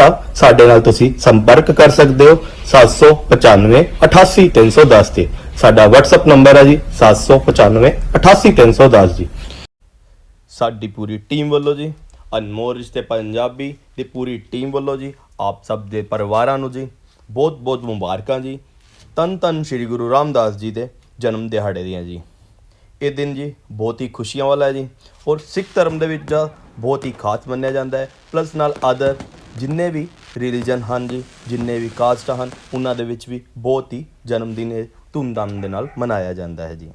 ਤਾਂ ਸਾਡੇ ਨਾਲ ਤੁਸੀਂ ਸੰਪਰਕ ਕਰ ਸਕਦੇ ਹੋ 795 88310 ਤੇ ਸਾਡਾ WhatsApp ਨੰਬਰ ਹੈ ਜੀ 795 88310 ਜੀ। ਸਾਡੀ ਪੂਰੀ ਟੀਮ ਵੱਲੋਂ ਜੀ ਅਨਮੋਲ ਰਿਸ਼ਤੇ ਪੰਜਾਬੀ ਦੀ ਪੂਰੀ ਟੀਮ ਵੱਲੋਂ ਜੀ, ਆਪ ਸਭ ਦੇ ਪਰਿਵਾਰਾਂ ਨੂੰ ਜੀ ਬਹੁਤ ਬਹੁਤ ਮੁਬਾਰਕਾਂ ਜੀ। ਤਨ ਤਨ ਸ੍ਰੀ ਗੁਰੂ ਰਾਮਦਾਸ ਜੀ ਦੇ ਜਨਮ ਦਿਹਾੜੇ ਦੀਆਂ ਜੀ। ਇਹ ਦਿਨ ਜੀ ਬਹੁਤ ਹੀ ਖੁਸ਼ੀਆਂ ਵਾਲਾ ਹੈ ਜੀ, ਔਰ ਸਿੱਖ ਧਰਮ ਦੇ ਵਿੱਚ ਬਹੁਤ ਹੀ ਖਾਸ ਮੰਨਿਆ ਜਾਂਦਾ ਹੈ ਪਲੱਸ ਨਾਲ ਆਦਰ ਜਿੰਨੇ ਵੀ ਰਿਲੀਜਨ ਹਨ ਜੀ, ਜਿੰਨੇ ਵੀ ਕਾਸਟ ਹਨ, ਉਹਨਾਂ ਦੇ ਵਿੱਚ ਵੀ ਬਹੁਤ ਹੀ ਜਨਮ ਦਿਨ ਇਹ ਧੂਮਧਾਮ ਦੇ ਨਾਲ ਮਨਾਇਆ ਜਾਂਦਾ ਹੈ ਜੀ।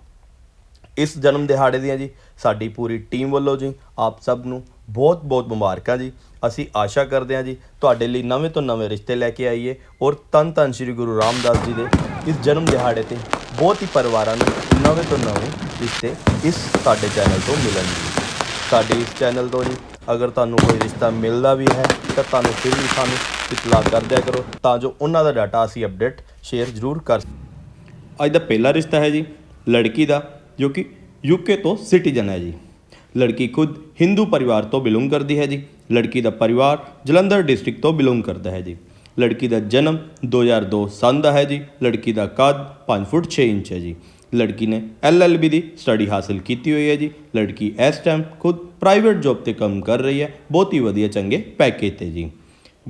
ਇਸ ਜਨਮ ਦਿਹਾੜੇ ਦੀਆਂ ਜੀ, ਸਾਡੀ ਪੂਰੀ ਟੀਮ ਵੱਲੋਂ ਜੀ, ਆਪ ਸਭ ਨੂੰ ਬਹੁਤ ਬਹੁਤ ਮੁਬਾਰਕਾਂ ਜੀ। ਅਸੀਂ ਆਸ਼ਾ ਕਰਦੇ ਹਾਂ ਜੀ, ਤੁਹਾਡੇ ਲਈ ਨਵੇਂ ਤੋਂ ਨਵੇਂ ਰਿਸ਼ਤੇ ਲੈ ਕੇ ਆਈਏ ਔਰ ਤਨ ਤਨ ਸ੍ਰੀ ਗੁਰੂ ਰਾਮਦਾਸ ਜੀ ਦੇ ਇਸ ਜਨਮ ਦਿਹਾੜੇ ਤੇ ਬਹੁਤ ਹੀ ਪਰਿਵਾਰਾਂ ਨੂੰ ਨਵੇਂ ਤੋਂ ਨਵੇਂ ਰਿਸ਼ਤੇ ਇਸ ਸਾਡੇ ਚੈਨਲ ਤੋਂ ਮਿਲਣਗੇ। ਸਾਡੇ ਇਸ ਚੈਨਲ ਤੋਂ ਜੀ, ਅਗਰ ਤੁਹਾਨੂੰ ਕੋਈ ਰਿਸ਼ਤਾ ਮਿਲਦਾ ਵੀ ਹੈ ਤਾਂ ਤੁਹਾਨੂੰ ਫਿਰ ਵੀ ਸਾਨੂੰ ਇਤਲਾਹ ਕਰ ਦਿਆ ਕਰੋ ਤਾਂ ਜੋ ਉਹਨਾਂ ਦਾ ਡਾਟਾ ਅਸੀਂ ਅਪਡੇਟ ਸ਼ੇਅਰ ਜ਼ਰੂਰ ਕਰ ਅੱਜ ਦਾ ਪਹਿਲਾ ਰਿਸ਼ਤਾ ਹੈ ਜੀ ਲੜਕੀ ਦਾ, ਜੋ ਕਿ ਯੂਕੇ ਤੋਂ ਸਿਟੀਜ਼ਨ ਹੈ ਜੀ। ਲੜਕੀ ਖੁਦ ਹਿੰਦੂ ਪਰਿਵਾਰ ਤੋਂ ਬਿਲੋਂਗ ਕਰਦੀ ਹੈ ਜੀ। ਲੜਕੀ ਦਾ ਪਰਿਵਾਰ ਜਲੰਧਰ ਡਿਸਟ੍ਰਿਕਟ ਤੋਂ ਬਿਲੋਂਗ ਕਰਦਾ ਹੈ ਜੀ। ਲੜਕੀ ਦਾ ਜਨਮ 2002 ਸੰਨ ਦਾ ਹੈ ਜੀ। ਲੜਕੀ ਦਾ ਕੱਦ 5 ਫੁੱਟ 6 ਇੰਚ ਹੈ ਜੀ। ਲੜਕੀ ਨੇ ਐਲਐਲਬੀ ਦੀ ਸਟੱਡੀ ਹਾਸਲ ਕੀਤੀ ਹੋਈ ਹੈ ਜੀ। ਲੜਕੀ ਇਸ ਟਾਈਮ ਖੁਦ ਪ੍ਰਾਈਵੇਟ ਜੌਬ ਤੇ ਕੰਮ ਕਰ ਰਹੀ ਹੈ। ਬਹੁਤ ਹੀ ਵਧੀਆ, ਚੰਗੇ ਪੈਕੇਜ ਤੇ ਜੀ।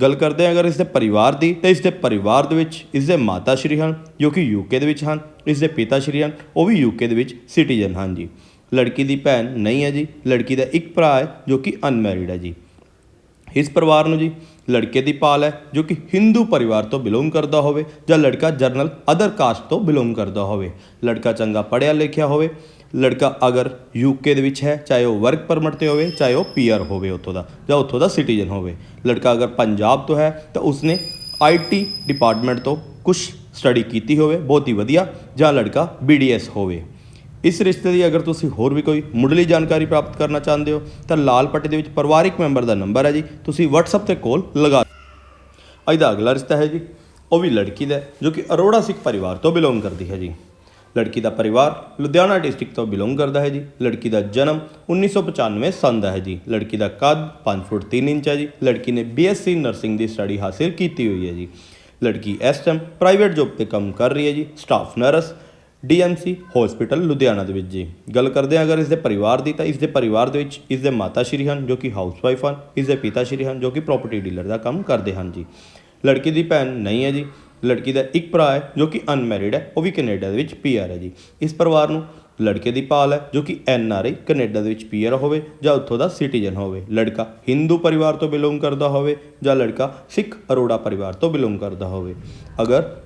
ਗੱਲ ਕਰਦੇ ਹਾਂ ਅਗਰ ਇਸ ਦੇ ਪਰਿਵਾਰ ਦੀ, ਤਾਂ ਇਸ ਦੇ ਪਰਿਵਾਰ ਦੇ ਵਿੱਚ ਇਸ ਦੇ ਮਾਤਾ ਸ਼੍ਰੀ ਹਨ, ਜੋ ਕਿ ਯੂਕੇ ਦੇ ਵਿੱਚ ਹਨ, ਇਸ ਦੇ ਪਿਤਾ ਸ਼੍ਰੀ ਹਨ, ਉਹ ਵੀ ਯੂਕੇ ਦੇ ਵਿੱਚ ਸਿਟੀਜ਼ਨ ਹਨ ਜੀ। ਲੜਕੀ ਦੀ ਭੈਣ ਨਹੀਂ ਹੈ ਜੀ। ਲੜਕੀ ਦਾ ਇੱਕ ਭਰਾ ਹੈ, ਜੋ ਕਿ ਅਨਮੈਰਿਡ ਹੈ ਜੀ। ਇਸ ਪਰਿਵਾਰ ਨੂੰ ਜੀ ਲੜਕੇ ਦੀ ਪਾਲ ਹੈ, ਜੋ ਕਿ ਹਿੰਦੂ ਪਰਿਵਾਰ ਤੋਂ ਬਿਲੋਂਗ ਕਰਦਾ ਹੋਵੇ ਜਾਂ ਲੜਕਾ ਜਰਨਲ ਅਦਰ ਕਾਸਟ ਤੋਂ ਬਿਲੋਂਗ ਕਰਦਾ ਹੋਵੇ। ਲੜਕਾ ਚੰਗਾ ਪੜ੍ਹਿਆ ਲਿਖਿਆ ਹੋਵੇ, ਲੜਕਾ ਅਗਰ ਯੂਕੇ ਦੇ ਵਿੱਚ ਹੈ, ਚਾਹੇ ਉਹ ਵਰਕ ਪਰਮਿਟ ਤੇ ਹੋਵੇ, ਚਾਹੇ ਉਹ ਪੀਆਰ ਹੋਵੇ ਉੱਥੋਂ ਦਾ ਜਾਂ ਉੱਥੋਂ ਦਾ ਸਿਟੀਜ਼ਨ ਹੋਵੇ। ਲੜਕਾ ਅਗਰ ਪੰਜਾਬ ਤੋਂ ਹੈ, ਤਾਂ ਉਸਨੇ ਆਈਟੀ ਡਿਪਾਰਟਮੈਂਟ ਤੋਂ ਕੁਝ ਸਟੱਡੀ ਕੀਤੀ ਹੋਵੇ, ਬਹੁਤ ਹੀ ਵਧੀਆ, ਜਾਂ ਲੜਕਾ ਬੀਡੀਐਸ ਹੋਵੇ। ਇਸ ਰਿਸ਼ਤੇ ਦੀ ਅਗਰ ਤੁਸੀਂ ਹੋਰ ਵੀ ਕੋਈ ਮੁੱਢਲੀ ਜਾਣਕਾਰੀ ਪ੍ਰਾਪਤ ਕਰਨਾ ਚਾਹੁੰਦੇ ਹੋ, ਤਾਂ ਲਾਲ ਪੱਟੀ ਦੇ ਵਿੱਚ ਪਰਿਵਾਰਿਕ ਮੈਂਬਰ ਦਾ ਨੰਬਰ ਹੈ ਜੀ। ਤੁਸੀਂ WhatsApp ਤੇ ਕਾਲ ਲਗਾ ਅੱਜ ਦਾ ਅਗਲਾ ਰਿਸ਼ਤਾ ਹੈ ਜੀ, ਉਹ ਵੀ ਲੜਕੀ ਦਾ ਜੋ ਕਿ ਅਰੋੜਾ ਸਿੱਖ ਪਰਿਵਾਰ ਤੋਂ ਬਿਲੋਂਗ ਕਰਦੀ ਹੈ ਜੀ। ਲੜਕੀ ਦਾ ਪਰਿਵਾਰ ਲੁਧਿਆਣਾ ਡਿਸਟ੍ਰਿਕਟ ਤੋਂ ਬਿਲੋਂਗ ਕਰਦਾ ਹੈ ਜੀ। ਲੜਕੀ ਦਾ ਜਨਮ 1995 ਸੰਨ ਦਾ ਹੈ ਜੀ। ਲੜਕੀ ਦਾ ਕੱਦ 5 ਫੁੱਟ 3 ਇੰਚ ਹੈ ਜੀ। ਲੜਕੀ ਨੇ ਬੀਐਸਸੀ ਨਰਸਿੰਗ ਦੀ ਸਟੱਡੀ ਹਾਸਿਲ ਕੀਤੀ ਹੋਈ ਹੈ ਜੀ। ਲੜਕੀ ਇਸ ਟਾਈਮ ਪ੍ਰਾਈਵੇਟ ਜੌਬ ਤੇ ਕੰਮ ਕਰ ਰਹੀ ਹੈ ਜੀ। Staff nurse DMC hospital Ludhiana ਦੇ ਵਿੱਚ ਜੀ। ਗੱਲ ਕਰਦੇ ਹਾਂ ਅਗਰ ਇਸ ਦੇ ਪਰਿਵਾਰ ਦੀ, ਤਾਂ ਇਸ ਦੇ ਪਰਿਵਾਰ ਦੇ ਵਿੱਚ ਇਸ ਦੇ ਮਾਤਾ ਸ਼੍ਰੀ ਹਨ, ਜੋ ਕਿ ਹਾਊਸਵਾਈਫ ਹਨ, ਇਸ ਦੇ ਪਿਤਾ ਸ਼੍ਰੀ ਹਨ, ਜੋ ਕਿ ਪ੍ਰਾਪਰਟੀ ਡੀਲਰ ਦਾ ਕੰਮ ਕਰਦੇ ਹਨ ਜੀ। ਲੜਕੀ ਦੀ ਭੈਣ ਨਹੀਂ ਹੈ ਜੀ। ਲੜਕੀ ਦਾ ਇੱਕ ਭਰਾ ਹੈ, ਜੋ ਕਿ ਅਨਮੈਰਿਡ ਹੈ, ਉਹ ਵੀ ਕੈਨੇਡਾ ਦੇ ਵਿੱਚ ਪੀਆਰ ਹੈ ਜੀ। ਇਸ ਪਰਿਵਾਰ ਨੂੰ ਲੜਕੇ ਦੀ ਪਾਲ ਹੈ, ਜੋ ਕਿ ਐੱਨ ਆਰ ਆਈ ਕੈਨੇਡਾ ਦੇ ਵਿੱਚ ਪੀਆਰ ਹੋਵੇ ਜਾਂ ਉੱਥੋਂ ਦਾ ਸਿਟੀਜ਼ਨ ਹੋਵੇ। ਲੜਕਾ ਹਿੰਦੂ ਪਰਿਵਾਰ ਤੋਂ ਬਿਲੋਂਗ ਕਰਦਾ ਹੋਵੇ ਜਾਂ ਲੜਕਾ ਸਿੱਖ ਅਰੋੜਾ ਪਰਿਵਾਰ ਤੋਂ ਬਿਲੋਂਗ ਕਰਦਾ ਹੋਵੇ। ਅਗਰ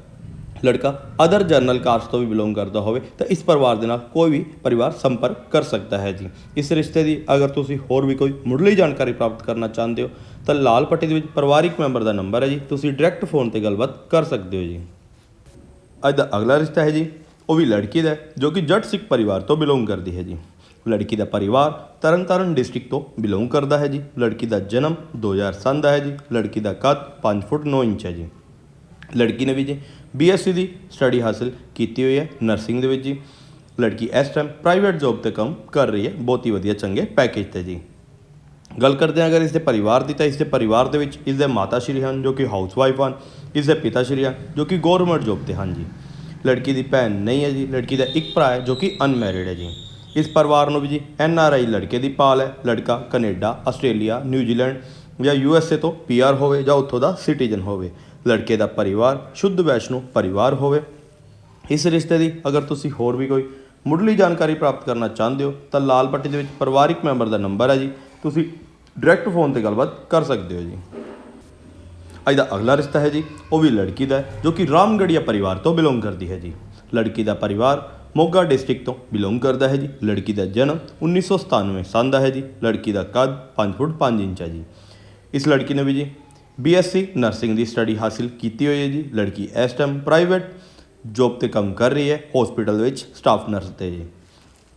ਲੜਕਾ ਅਦਰ ਜਨਰਲ ਕਾਸਟ ਤੋਂ ਵੀ ਬਿਲੋਂਗ ਕਰਦਾ ਹੋਵੇ, ਤਾਂ ਇਸ ਪਰਿਵਾਰ ਦੇ ਨਾਲ ਕੋਈ ਵੀ ਪਰਿਵਾਰ ਸੰਪਰਕ ਕਰ ਸਕਦਾ ਹੈ ਜੀ। ਇਸ ਰਿਸ਼ਤੇ ਦੀ ਅਗਰ ਤੁਸੀਂ ਹੋਰ ਵੀ ਕੋਈ ਮੁੱਢਲੀ ਜਾਣਕਾਰੀ ਪ੍ਰਾਪਤ ਕਰਨਾ ਚਾਹੁੰਦੇ ਹੋ, ਤਾਂ ਲਾਲ ਪੱਟੀ ਦੇ ਵਿੱਚ ਪਰਿਵਾਰਿਕ ਮੈਂਬਰ ਦਾ ਨੰਬਰ ਹੈ ਜੀ। ਤੁਸੀਂ ਡਾਇਰੈਕਟ ਫੋਨ ਤੇ ਗੱਲਬਾਤ ਕਰ ਸਕਦੇ ਹੋ ਜੀ। ਅੱਜ ਦਾ ਅਗਲਾ ਰਿਸ਼ਤਾ ਹੈ ਜੀ, ਉਹ ਵੀ ਲੜਕੀ ਦਾ ਜੋ ਕਿ ਜੱਟ ਸਿੱਖ ਪਰਿਵਾਰ ਤੋਂ ਬਿਲੋਂਗ ਕਰਦੀ ਹੈ ਜੀ। ਲੜਕੀ ਦਾ ਪਰਿਵਾਰ ਤਰਨਤਾਰਨ ਡਿਸਟ੍ਰਿਕਟ ਤੋਂ ਬਿਲੋਂਗ ਕਰਦਾ ਹੈ ਜੀ। ਲੜਕੀ ਦਾ ਜਨਮ 2007 ਦਾ ਹੈ ਜੀ। ਲੜਕੀ ਦਾ ਕੱਦ 5 ਫੁੱਟ 9 ਇੰਚ ਹੈ ਜੀ। ਲੜਕੀ ਨੇ ਵੀ ਜੀ ਬੀਐਸਸੀ ਦੀ ਸਟੱਡੀ ਹਾਸਲ ਕੀਤੀ ਹੋਈ ਹੈ ਨਰਸਿੰਗ ਦੇ ਵਿੱਚ ਜੀ। ਲੜਕੀ ਇਸ ਟਾਈਮ ਪ੍ਰਾਈਵੇਟ ਜੌਬ ਤੇ ਕੰਮ ਕਰ ਰਹੀ ਹੈ, ਬਹੁਤ ਹੀ ਵਧੀਆ, ਚੰਗੇ ਪੈਕੇਜ ਤੇ ਜੀ। ਗੱਲ ਕਰਦੇ ਹਾਂ ਅਗਰ ਇਸ ਦੇ ਪਰਿਵਾਰ ਦੀ, ਤਾਂ ਇਸ ਦੇ ਪਰਿਵਾਰ ਦੇ ਵਿੱਚ ਇਸ ਦੇ ਮਾਤਾ ਸ਼੍ਰੀ ਹਨ, ਜੋ ਕਿ ਹਾਊਸਵਾਈਫ ਹਨ ਇਸ ਦੇ ਪਿਤਾ ਸ਼੍ਰੀ ਹਨ, ਜੋ ਕਿ ਗਵਰਨਮੈਂਟ ਜੌਬ ਤੇ ਹਨ ਜੀ। ਲੜਕੀ ਦੀ ਭੈਣ ਨਹੀਂ ਹੈ ਜੀ, ਲੜਕੀ ਦਾ ਇੱਕ ਭਰਾ ਹੈ, ਜੋ ਕਿ ਅਨਮੈਰਿਡ ਹੈ ਜੀ। ਇਸ ਪਰਿਵਾਰ ਨੂੰ ਵੀ ਜੀ ਐਨ ਆਰ ਆਈ ਲੜਕੇ ਦੀ ਪਾਲ ਹੈ, ਲੜਕਾ ਕੈਨੇਡਾ, ਆਸਟ੍ਰੇਲੀਆ ਨਿਊਜ਼ੀਲੈਂਡ ਜਾਂ ਯੂ ਐਸ ਏ ਤੋਂ ਪੀ ਆਰ ਹੋਵੇ ਜਾਂ ਉੱਥੋਂ ਦਾ ਸਿਟੀਜ਼ਨ ਹੋਵੇ। ਲੜਕੇ ਦਾ ਪਰਿਵਾਰ, ਸ਼ੁੱਧ ਵੈਸ਼ਨੂ ਪਰਿਵਾਰ ਹੋਵੇ। ਇਸ ਰਿਸ਼ਤੇ ਦੀ ਅਗਰ ਤੁਸੀਂ ਹੋਰ ਵੀ ਕੋਈ ਮੁੱਢਲੀ ਜਾਣਕਾਰੀ ਪ੍ਰਾਪਤ ਕਰਨਾ ਚਾਹੁੰਦੇ ਹੋ, ਤਾਂ ਲਾਲ ਪੱਟੀ ਦੇ ਵਿੱਚ ਪਰਿਵਾਰਿਕ ਮੈਂਬਰ ਦਾ ਨੰਬਰ ਹੈ ਜੀ। ਤੁਸੀਂ ਡਾਇਰੈਕਟ ਫੋਨ ਤੇ ਗੱਲਬਾਤ ਕਰ ਸਕਦੇ ਹੋ ਜੀ। ਅੱਜ ਦਾ ਅਗਲਾ ਰਿਸ਼ਤਾ ਹੈ ਜੀ, ਉਹ ਵੀ ਲੜਕੀ ਦਾ ਜੋ ਕਿ ਰਾਮਗੜੀਆ ਪਰਿਵਾਰ ਤੋਂ ਬਿਲੋਂਗ ਕਰਦੀ ਹੈ ਜੀ। ਲੜਕੀ ਦਾ ਪਰਿਵਾਰ ਮੋਗਾ ਡਿਸਟ੍ਰਿਕਟ ਤੋਂ ਬਿਲੋਂਗ ਕਰਦਾ ਹੈ ਜੀ। ਲੜਕੀ ਦਾ ਜਨਮ 1997 ਸੰਨ ਦਾ ਹੈ ਜੀ। ਲੜਕੀ ਦਾ ਕੱਦ 5 ਫੁੱਟ 5 ਇੰਚ ਹੈ ਜੀ। ਇਸ ਲੜਕੀ ਨੇ ਵੀ ਜੀ ਬੀਐਸਸੀ ਨਰਸਿੰਗ ਦੀ ਸਟੱਡੀ ਹਾਸਿਲ ਕੀਤੀ ਹੋਈ ਹੈ ਜੀ। ਲੜਕੀ ਇਸ ਟਾਈਮ ਪ੍ਰਾਈਵੇਟ ਜੌਬ ਤੇ ਕੰਮ ਕਰ ਰਹੀ ਹੈ ਹਸਪੀਟਲ ਵਿੱਚ ਸਟਾਫ ਨਰਸ ਤੇ ਜੀ।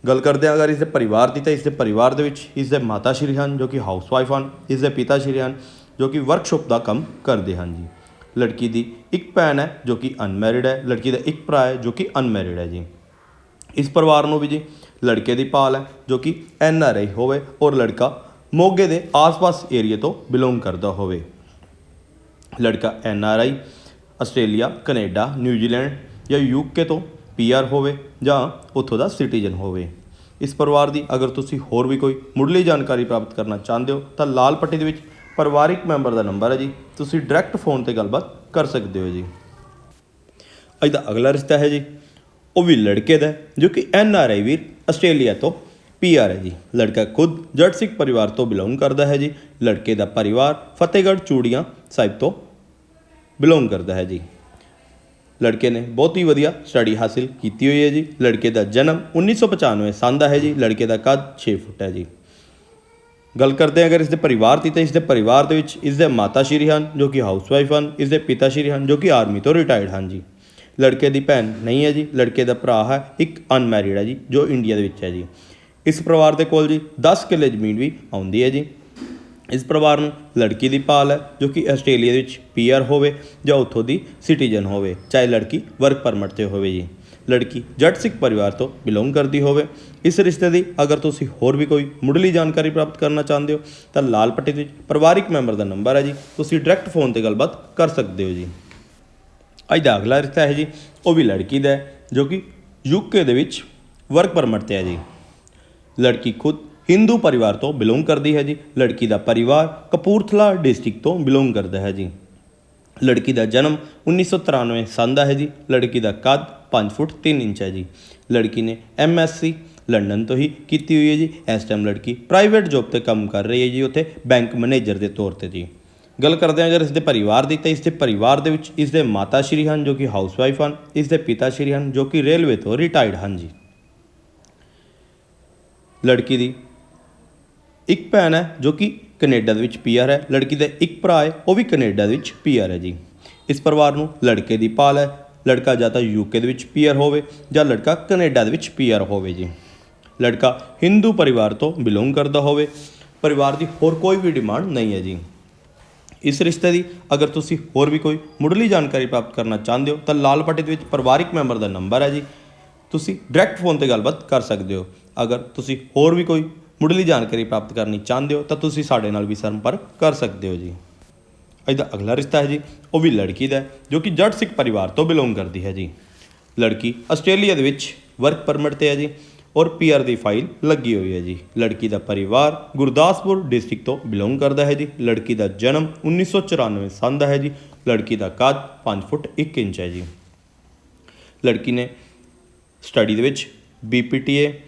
ਗੱਲ ਕਰਦੇ ਹਾਂ ਅਗਰ ਇਸ ਦੇ ਪਰਿਵਾਰ ਦੀ, ਤਾਂ ਇਸ ਦੇ ਪਰਿਵਾਰ ਦੇ ਵਿੱਚ ਇਸ ਦੇ ਮਾਤਾ ਸ਼੍ਰੀ ਹਨ, ਜੋ ਕਿ ਹਾਊਸਵਾਈਫ ਹਨ ਇਸ ਦੇ ਪਿਤਾ ਸ਼੍ਰੀ ਹਨ, ਜੋ ਕਿ ਵਰਕਸ਼ਾਪ ਦਾ ਕੰਮ ਕਰਦੇ ਹਨ ਜੀ। ਲੜਕੀ ਦੀ ਇੱਕ ਭੈਣ ਹੈ, ਜੋ ਕਿ ਅਨਮੈਰਿਡ ਹੈ। ਲੜਕੀ ਦਾ ਇੱਕ ਭਰਾ ਹੈ, ਜੋ ਕਿ ਅਨਮੈਰਿਡ ਹੈ ਜੀ। ਇਸ ਪਰਿਵਾਰ ਨੂੰ ਵੀ ਜੀ, ਲੜਕੇ ਦੀ ਭਾਲ ਹੈ, ਜੋ ਕਿ ਐਨ ਆਰ ਆਈ ਹੋਵੇ ਔਰ ਲੜਕਾ ਮੋਗੇ ਦੇ ਆਸ-ਪਾਸ ਏਰੀਆ ਤੋਂ ਬਿਲੋਂਗ ਕਰਦਾ ਹੋਵੇ। ਲੜਕਾ N R I, Australia, Canada New Zealand Zealand UK ਤੋਂ ਪੀ ਆਰ ਹੋਵੇ ਜਾਂ ਉੱਥੋਂ ਦਾ ਸਿਟੀਜ਼ਨ ਹੋਵੇ। ਇਸ ਪਰਿਵਾਰ ਦੀ ਅਗਰ ਤੁਸੀਂ ਹੋਰ ਵੀ ਕੋਈ ਮੁੱਢਲੀ ਜਾਣਕਾਰੀ ਪ੍ਰਾਪਤ ਕਰਨਾ ਚਾਹੁੰਦੇ ਹੋ, ਤਾਂ ਲਾਲ ਪੱਟੀ ਦੇ ਵਿੱਚ ਪਰਿਵਾਰਿਕ ਮੈਂਬਰ ਦਾ ਨੰਬਰ ਹੈ ਜੀ। ਤੁਸੀਂ ਡਾਇਰੈਕਟ ਫੋਨ ਤੇ ਗੱਲਬਾਤ ਕਰ ਸਕਦੇ ਹੋ ਜੀ। ਅੱਜ ਦਾ ਅਗਲਾ ਰਿਸ਼ਤਾ ਹੈ ਜੀ, ਉਹ ਵੀ ਲੜਕੇ ਦਾ ਜੋ ਕਿ ਐਨ ਆਰ ਆਈ ਵੀਰ ਆਸਟ੍ਰੇਲੀਆ ਤੋਂ ਪੀਆਰ ਹੈ ਜੀ। ਲੜਕਾ ਖੁਦ ਜੱਟ ਸਿੱਖ ਪਰਿਵਾਰ ਤੋਂ ਬਿਲੋਂਗ ਕਰਦਾ ਹੈ ਜੀ। ਲੜਕੇ ਦਾ ਪਰਿਵਾਰ ਫਤਿਹਗੜ੍ਹ ਚੂੜੀਆਂ ਸਾਹਿਬ ਤੋਂ ਬਿਲੋਂਗ ਕਰਦਾ ਹੈ ਜੀ। ਲੜਕੇ ਨੇ ਬਹੁਤ ਹੀ ਵਧੀਆ ਸਟੱਡੀ ਹਾਸਿਲ ਕੀਤੀ ਹੋਈ ਹੈ ਜੀ। ਲੜਕੇ ਦਾ ਜਨਮ 1995 ਸੰਨ ਦਾ ਹੈ ਜੀ। ਲੜਕੇ ਦਾ ਕੱਦ 6 ਫੁੱਟ ਹੈ ਜੀ। ਗੱਲ ਕਰਦੇ ਹਾਂ ਅਗਰ ਇਸ ਦੇ ਪਰਿਵਾਰ ਦੀ, ਤਾਂ ਇਸ ਦੇ ਪਰਿਵਾਰ ਦੇ ਵਿੱਚ ਇਸ ਦੇ ਮਾਤਾ ਸ਼੍ਰੀ ਹਨ, ਜੋ ਕਿ ਹਾਊਸਵਾਈਫ ਹਨ, ਇਸ ਦੇ ਪਿਤਾ ਸ਼੍ਰੀ ਹਨ, ਜੋ ਕਿ ਆਰਮੀ ਤੋਂ ਰਿਟਾਇਰਡ ਹਨ ਜੀ। ਲੜਕੇ ਦੀ ਭੈਣ ਨਹੀਂ ਹੈ ਜੀ। ਲੜਕੇ ਦਾ ਭਰਾ ਹੈ, ਇੱਕ ਅਨਮੈਰਿਡ ਹੈ ਜੀ, ਜੋ ਇੰਡੀਆ ਦੇ ਵਿੱਚ ਹੈ ਜੀ। ਇਸ ਪਰਿਵਾਰ ਦੇ ਕੋਲ ਜੀ 10 ਕਿੱਲੇ ਜ਼ਮੀਨ ਵੀ ਆਉਂਦੀ ਹੈ ਜੀ। ਇਸ ਪਰਿਵਾਰ ਨੂੰ ਲੜਕੀ ਦੀ ਭਾਲ ਹੈ, ਜੋ ਕਿ ਆਸਟ੍ਰੇਲੀਆ ਦੇ ਵਿੱਚ ਪੀਆਰ ਹੋਵੇ ਜਾਂ ਉੱਥੋਂ ਦੀ ਸਿਟੀਜ਼ਨ ਹੋਵੇ, ਚਾਹੇ ਲੜਕੀ ਵਰਕ ਪਰਮਿਟ ਤੇ ਹੋਵੇ ਜੀ। ਲੜਕੀ ਜੱਟ ਸਿੱਖ ਪਰਿਵਾਰ ਤੋਂ ਬਿਲੋਂਗ ਕਰਦੀ ਹੋਵੇ। ਇਸ ਰਿਸ਼ਤੇ ਦੀ ਅਗਰ ਤੁਸੀਂ ਹੋਰ ਵੀ ਕੋਈ ਮੁੱਢਲੀ ਜਾਣਕਾਰੀ ਪ੍ਰਾਪਤ ਕਰਨਾ ਚਾਹੁੰਦੇ ਹੋ, ਤਾਂ ਲਾਲ ਪੱਟੀ ਦੇ ਪਰਿਵਾਰਿਕ ਮੈਂਬਰ ਦਾ ਨੰਬਰ ਹੈ ਜੀ। ਤੁਸੀਂ ਡਾਇਰੈਕਟ ਫੋਨ ਤੇ ਗੱਲਬਾਤ ਕਰ ਸਕਦੇ ਹੋ ਜੀ। ਅੱਜ ਦਾ ਅਗਲਾ ਰਿਸ਼ਤਾ ਹੈ ਜੀ, ਉਹ ਵੀ ਲੜਕੀ ਦਾ ਹੈ, ਜੋ ਕਿ ਯੂਕੇ ਦੇ ਵਿੱਚ ਵਰਕ ਪਰਮਿਟ ਤੇ ਹੈ ਜੀ। ਲੜਕੀ ਖੁਦ ਹਿੰਦੂ ਪਰਿਵਾਰ ਤੋਂ ਬਿਲੋਂਗ ਕਰਦੀ ਹੈ ਜੀ। ਲੜਕੀ ਦਾ ਪਰਿਵਾਰ ਕਪੂਰਥਲਾ ਡਿਸਟ੍ਰਿਕਟ ਤੋਂ ਬਿਲੋਂਗ ਕਰਦਾ ਹੈ ਜੀ। ਲੜਕੀ ਦਾ ਜਨਮ 1993 ਸਾਲ ਦਾ ਹੈ ਜੀ। ਲੜਕੀ ਦਾ ਕੱਦ 5 ਫੁੱਟ 3 ਇੰਚ ਹੈ ਜੀ। ਲੜਕੀ ਨੇ ਐਮਐਸਸੀ ਲੰਡਨ ਤੋਂ ਹੀ ਕੀਤੀ ਹੋਈ ਹੈ ਜੀ। ਇਸ ਟਾਈਮ ਲੜਕੀ ਪ੍ਰਾਈਵੇਟ ਜੌਬ ਤੇ ਕੰਮ ਕਰ ਰਹੀ ਹੈ ਜੀ, ਉੱਥੇ ਬੈਂਕ ਮੈਨੇਜਰ ਦੇ ਤੌਰ ਤੇ ਜੀ। ਗੱਲ ਕਰਦੇ ਹਾਂ ਅਗਰ ਇਸ ਦੇ ਪਰਿਵਾਰ ਦੀ, ਤਾਂ ਇਸ ਦੇ ਪਰਿਵਾਰ ਦੇ ਵਿੱਚ ਇਸ ਦੇ ਮਾਤਾ ਸ਼੍ਰੀ ਹਨ ਜੋ ਕਿ ਹਾਊਸਵਾਈਫ ਹਨ ਇਸ ਦੇ ਪਿਤਾ ਸ਼੍ਰੀ ਹਨ ਜੋ ਕਿ ਰੇਲਵੇ ਤੋਂ ਰਿਟਾਇਰਡ ਹਨ ਜੀ। ਲੜਕੀ ਦੀ। ਇੱਕ ਭੈਣ ਹੈ ਜੋ ਕਿ ਕੈਨੇਡਾ ਦੇ ਵਿੱਚ ਪੀਆਰ ਹੈ। ਲੜਕੀ ਦਾ ਇੱਕ ਭਰਾ ਹੈ, ਉਹ ਵੀ ਕੈਨੇਡਾ ਦੇ ਵਿੱਚ ਪੀਆਰ ਹੈ ਜੀ। ਇਸ ਪਰਿਵਾਰ ਨੂੰ ਲੜਕੇ ਦੀ ਭਾਲ ਹੈ। ਲੜਕਾ ਜਾਂ ਤਾਂ ਯੂਕੇ ਦੇ ਵਿੱਚ ਪੀਆਰ ਹੋਵੇ ਜਾਂ ਲੜਕਾ ਕੈਨੇਡਾ ਦੇ ਵਿੱਚ ਪੀਆਰ ਹੋਵੇ ਜੀ। ਲੜਕਾ ਹਿੰਦੂ ਪਰਿਵਾਰ ਤੋਂ ਬਿਲੋਂਗ ਕਰਦਾ ਹੋਵੇ। ਪਰਿਵਾਰ ਦੀ ਹੋਰ ਕੋਈ ਵੀ ਡਿਮਾਂਡ ਨਹੀਂ ਹੈ ਜੀ। ਇਸ ਰਿਸ਼ਤੇ ਦੀ ਅਗਰ ਤੁਸੀਂ ਹੋਰ ਵੀ ਕੋਈ ਮੁੱਢਲੀ ਜਾਣਕਾਰੀ ਪ੍ਰਾਪਤ ਕਰਨਾ ਚਾਹੁੰਦੇ ਹੋ ਤਾਂ ਲਾਲ ਪੱਟੀ ਦੇ ਵਿੱਚ ਪਰਿਵਾਰਿਕ ਮੈਂਬਰ ਦਾ ਨੰਬਰ ਹੈ ਜੀ। ਤੁਸੀਂ ਡਾਇਰੈਕਟ ਫੋਨ ਤੇ ਗੱਲਬਾਤ ਕਰ ਸਕਦੇ ਹੋ। ਅਗਰ ਤੁਸੀਂ ਹੋਰ ਵੀ ਕੋਈ ਮੁੱਢਲੀ ਜਾਣਕਾਰੀ ਪ੍ਰਾਪਤ ਕਰਨੀ ਚਾਹੁੰਦੇ ਹੋ, ਤਾਂ ਤੁਸੀਂ ਸਾਡੇ ਨਾਲ ਵੀ ਸੰਪਰਕ ਕਰ ਸਕਦੇ ਹੋ ਜੀ। ਇਹਦਾ ਅਗਲਾ ਰਿਸ਼ਤਾ ਹੈ ਜੀ, ਉਹ ਵੀ ਲੜਕੀ ਦਾ ਜੋ ਕਿ ਜੱਟ ਸਿੱਖ ਪਰਿਵਾਰ ਤੋਂ ਬਿਲੋਂਗ ਕਰਦੀ ਹੈ ਜੀ। ਲੜਕੀ ਆਸਟ੍ਰੇਲੀਆ ਦੇ ਵਿੱਚ ਵਰਕ ਪਰਮਿਟ ਤੇ ਹੈ ਜੀ, ਔਰ ਪੀਆਰ ਦੀ ਫਾਈਲ ਲੱਗੀ ਹੋਈ ਹੈ ਜੀ। ਲੜਕੀ ਦਾ ਪਰਿਵਾਰ ਗੁਰਦਾਸਪੁਰ ਡਿਸਟ੍ਰਿਕਟ ਤੋਂ ਬਿਲੋਂਗ ਕਰਦਾ ਹੈ ਜੀ। ਲੜਕੀ ਦਾ ਜਨਮ 1994 ਸਾਲ ਦਾ ਹੈ ਜੀ। ਲੜਕੀ ਦਾ ਕੱਦ 5 ਫੁੱਟ 1 ਇੰਚ ਹੈ ਜੀ। ਲੜਕੀ ਨੇ ਸਟੱਡੀ ਦੇ ਵਿੱਚ ਬੀਪੀਟੀਏ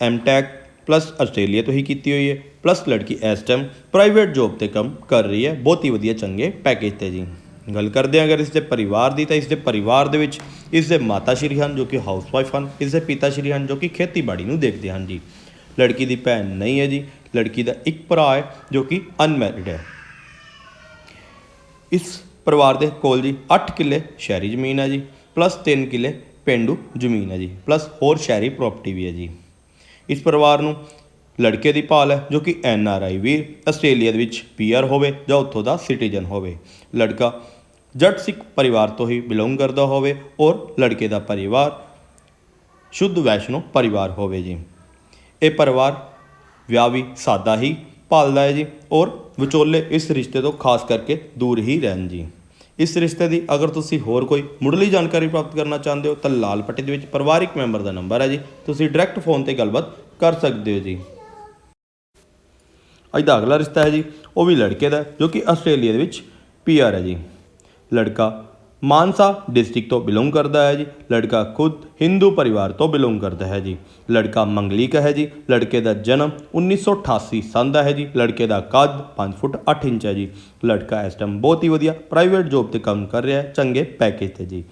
ਐਮਟੈਕ ਪਲੱਸ ਆਸਟ੍ਰੇਲੀਆ ਤੋਂ ਹੀ ਕੀਤੀ ਹੋਈ ਹੈ। ਪਲੱਸ ਲੜਕੀ ਇਸ ਟਾਈਮ ਪ੍ਰਾਈਵੇਟ ਜੌਬ ਤੇ ਕੰਮ ਕਰ ਰਹੀ ਹੈ। ਬਹੁਤ ਹੀ ਵਧੀਆ, ਚੰਗੇ ਪੈਕੇਜ ਤੇ ਜੀ। ਗੱਲ ਕਰਦੇ ਹਾਂ ਅਗਰ ਇਸ ਦੇ ਪਰਿਵਾਰ ਦੀ, ਤਾਂ ਇਸ ਦੇ ਪਰਿਵਾਰ ਦੇ ਵਿੱਚ ਇਸ ਦੇ ਮਾਤਾ ਸ਼੍ਰੀ ਹਨ ਜੋ ਕਿ ਹਾਊਸਵਾਈਫ ਹਨ, ਇਸ ਦੇ ਪਿਤਾ ਸ਼੍ਰੀ ਹਨ ਜੋ ਕਿ ਖੇਤੀਬਾੜੀ ਨੂੰ ਦੇਖਦੇ ਹਨ ਜੀ। ਲੜਕੀ ਦੀ ਭੈਣ ਨਹੀਂ ਹੈ ਜੀ। ਲੜਕੀ ਦਾ ਇੱਕ ਭਰਾ ਹੈ ਜੋ ਕਿ ਅਨਮੈਰਿਡ ਹੈ। ਇਸ ਪਰਿਵਾਰ ਦੇ ਕੋਲ ਜੀ 8 ਕਿੱਲੇ ਸ਼ਹਿਰੀ ਜ਼ਮੀਨ ਹੈ ਜੀ। ਪਲੱਸ 3 ਕਿੱਲੇ ਪਿੰਡੂ ਜ਼ਮੀਨ ਹੈ ਜੀ। ਪਲੱਸ ਹੋਰ ਸ਼ਹਿਰੀ ਪ੍ਰਾਪਰਟੀ ਵੀ ਹੈ ਜੀ। ਇਸ ਪਰਿਵਾਰ ਨੂੰ ਲੜਕੇ ਦੀ ਭਾਲ ਹੈ, ਜੋ ਕਿ ਐਨ ਆਰ ਆਈ ਵੀਰ ਆਸਟ੍ਰੇਲੀਆ ਦੇ ਵਿੱਚ ਪੀਆਰ ਹੋਵੇ ਜਾਂ ਉੱਥੋਂ ਦਾ ਸਿਟੀਜ਼ਨ ਹੋਵੇ। ਲੜਕਾ ਜੱਟ ਸਿੱਖ ਪਰਿਵਾਰ ਤੋਂ ਹੀ ਬਿਲੋਂਗ ਕਰਦਾ ਹੋਵੇ ਔਰ ਲੜਕੇ ਦਾ ਪਰਿਵਾਰ ਸ਼ੁੱਧ ਵੈਸ਼ਨੋ ਪਰਿਵਾਰ ਹੋਵੇ ਜੀ। ਇਹ ਪਰਿਵਾਰ ਵਿਆਹ ਵੀ ਸਾਦਾ ਹੀ ਭਾਲਦਾ ਹੈ ਜੀ ਔਰ ਵਿਚੋਲੇ ਇਸ ਰਿਸ਼ਤੇ ਤੋਂ ਖਾਸ ਕਰਕੇ ਦੂਰ ਹੀ ਰਹਿਣ ਜੀ। ਇਸ ਰਿਸ਼ਤੇ ਦੀ ਅਗਰ ਤੁਸੀਂ ਹੋਰ ਕੋਈ ਮੁੱਢਲੀ ਜਾਣਕਾਰੀ ਪ੍ਰਾਪਤ ਕਰਨਾ ਚਾਹੁੰਦੇ ਹੋ, ਤਾਂ ਲਾਲ ਪੱਟੀ ਦੇ ਵਿੱਚ ਪਰਿਵਾਰਿਕ ਮੈਂਬਰ ਦਾ ਨੰਬਰ ਹੈ ਜੀ। ਤੁਸੀਂ ਡਾਇਰੈਕਟ ਫੋਨ ਤੇ ਗੱਲਬਾਤ ਕਰ ਸਕਦੇ ਹੋ ਜੀ। ਅੱਜ ਦਾ ਅਗਲਾ ਰਿਸ਼ਤਾ ਹੈ ਜੀ, ਉਹ ਵੀ ਲੜਕੇ ਦਾ ਜੋ ਕਿ ਆਸਟ੍ਰੇਲੀਆ ਦੇ ਵਿੱਚ ਪੀਆਰ ਹੈ ਜੀ। ਲੜਕਾ ਮਾਨਸਾ ਡਿਸਟ੍ਰਿਕਟ ਤੋਂ ਬਿਲੋਂਗ ਕਰਦਾ ਹੈ ਜੀ, ਲੜਕਾ ਖੁਦ ਹਿੰਦੂ ਪਰਿਵਾਰ ਤੋਂ ਬਿਲੋਂਗ ਕਰਦਾ ਹੈ ਜੀ। ਲੜਕਾ ਮੰਗਲੀਕ ਹੈ ਜੀ, ਲੜਕੇ ਦਾ ਜਨਮ 1988 ਸੰਨ ਦਾ ਹੈ ਜੀ, ਲੜਕੇ ਦਾ ਕੱਦ 5 ਫੁੱਟ 8 ਇੰਚ ਹੈ ਜੀ। ਲੜਕਾ ਇਸ ਟਾਈਮ ਬਹੁਤ ਹੀ ਵਧੀਆ ਪ੍ਰਾਈਵੇਟ ਜੌਬ ਤੇ ਕੰਮ ਕਰ ਰਿਹਾ ਹੈ, ਚੰਗੇ ਪੈਕੇਜ ਤੇ ਜੀ।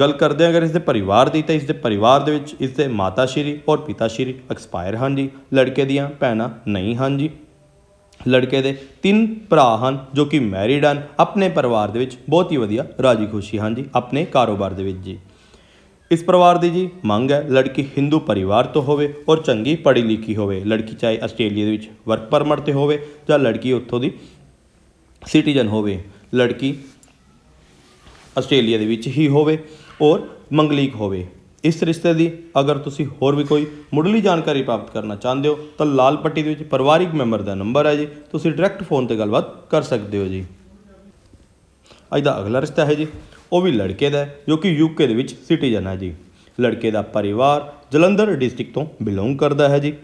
ਗੱਲ ਕਰਦੇ ਹਾਂ ਅਗਰ ਇਸ ਦੇ ਪਰਿਵਾਰ ਦੀ, ਤਾਂ ਇਸ ਦੇ ਪਰਿਵਾਰ ਦੇ ਵਿੱਚ ਇਸ ਦੇ ਮਾਤਾ ਸ਼੍ਰੀ ਔਰ ਪਿਤਾ ਸ਼੍ਰੀ ਐਕਸਪਾਇਰ ਹਨ ਜੀ। ਲੜਕੇ ਦੀਆਂ ਭੈਣਾਂ ਨਹੀਂ ਹਨ ਜੀ। ਲੜਕੇ ਦੇ ਤਿੰਨ ਭਰਾ ਹਨ ਜੋ ਕਿ ਮੈਰਿਡ ਹਨ। ਆਪਣੇ ਪਰਿਵਾਰ ਦੇ ਵਿੱਚ ਬਹੁਤ ਹੀ ਵਧੀਆ ਰਾਜੀ ਖੁਸ਼ੀ ਹਨ ਜੀ, ਆਪਣੇ ਕਾਰੋਬਾਰ ਦੇ ਵਿੱਚ ਜੀ। ਇਸ ਪਰਿਵਾਰ ਦੀ ਜੀ ਮੰਗ ਹੈ ਲੜਕੀ ਹਿੰਦੂ ਪਰਿਵਾਰ ਤੋਂ ਹੋਵੇ ਔਰ ਚੰਗੀ ਪੜ੍ਹੀ ਲਿਖੀ ਹੋਵੇ। ਲੜਕੀ ਚਾਹੇ ਆਸਟ੍ਰੇਲੀਆ ਦੇ ਵਿੱਚ ਵਰਕ ਪਰਮਿਟ ਤੇ ਹੋਵੇ ਜਾਂ ਲੜਕੀ ਉੱਥੋਂ ਦੀ ਸਿਟੀਜ਼ਨ ਹੋਵੇ। ਲੜਕੀ ਆਸਟ੍ਰੇਲੀਆ ਦੇ ਵਿੱਚ ਹੀ ਹੋਵੇ ਔਰ ਮੰਗਲੀਕ ਹੋਵੇ। ਇਸ ਰਿਸ਼ਤੇ ਦੀ ਅਗਰ ਤੁਸੀਂ ਹੋਰ ਵੀ ਕੋਈ ਮੁੱਢਲੀ ਜਾਣਕਾਰੀ ਪ੍ਰਾਪਤ ਕਰਨਾ ਚਾਹੁੰਦੇ ਹੋ, ਤਾਂ ਲਾਲ ਪੱਟੀ ਦੇ ਵਿੱਚ ਪਰਿਵਾਰਿਕ ਮੈਂਬਰ ਦਾ ਨੰਬਰ ਹੈ ਜੀ। ਤੁਸੀਂ ਡਾਇਰੈਕਟ ਫੋਨ ਤੇ ਗੱਲਬਾਤ ਕਰ ਸਕਦੇ ਹੋ ਜੀ। ਅੱਜ ਦਾ ਅਗਲਾ ਰਿਸ਼ਤਾ ਹੈ ਜੀ। ਉਹ ਵੀ ਲੜਕੇ ਦਾ ਜੋ ਕਿ ਯੂਕੇ ਦੇ ਵਿੱਚ ਸਿਟੀਜ਼ਨ ਹੈ ਜੀ। ਲੜਕੇ ਦਾ ਪਰਿਵਾਰ ਜਲੰਧਰ ਡਿਸਟ੍ਰਿਕਟ ਤੋਂ ਬਿਲੋਂਗ ਕਰਦਾ ਹੈ ਜੀ।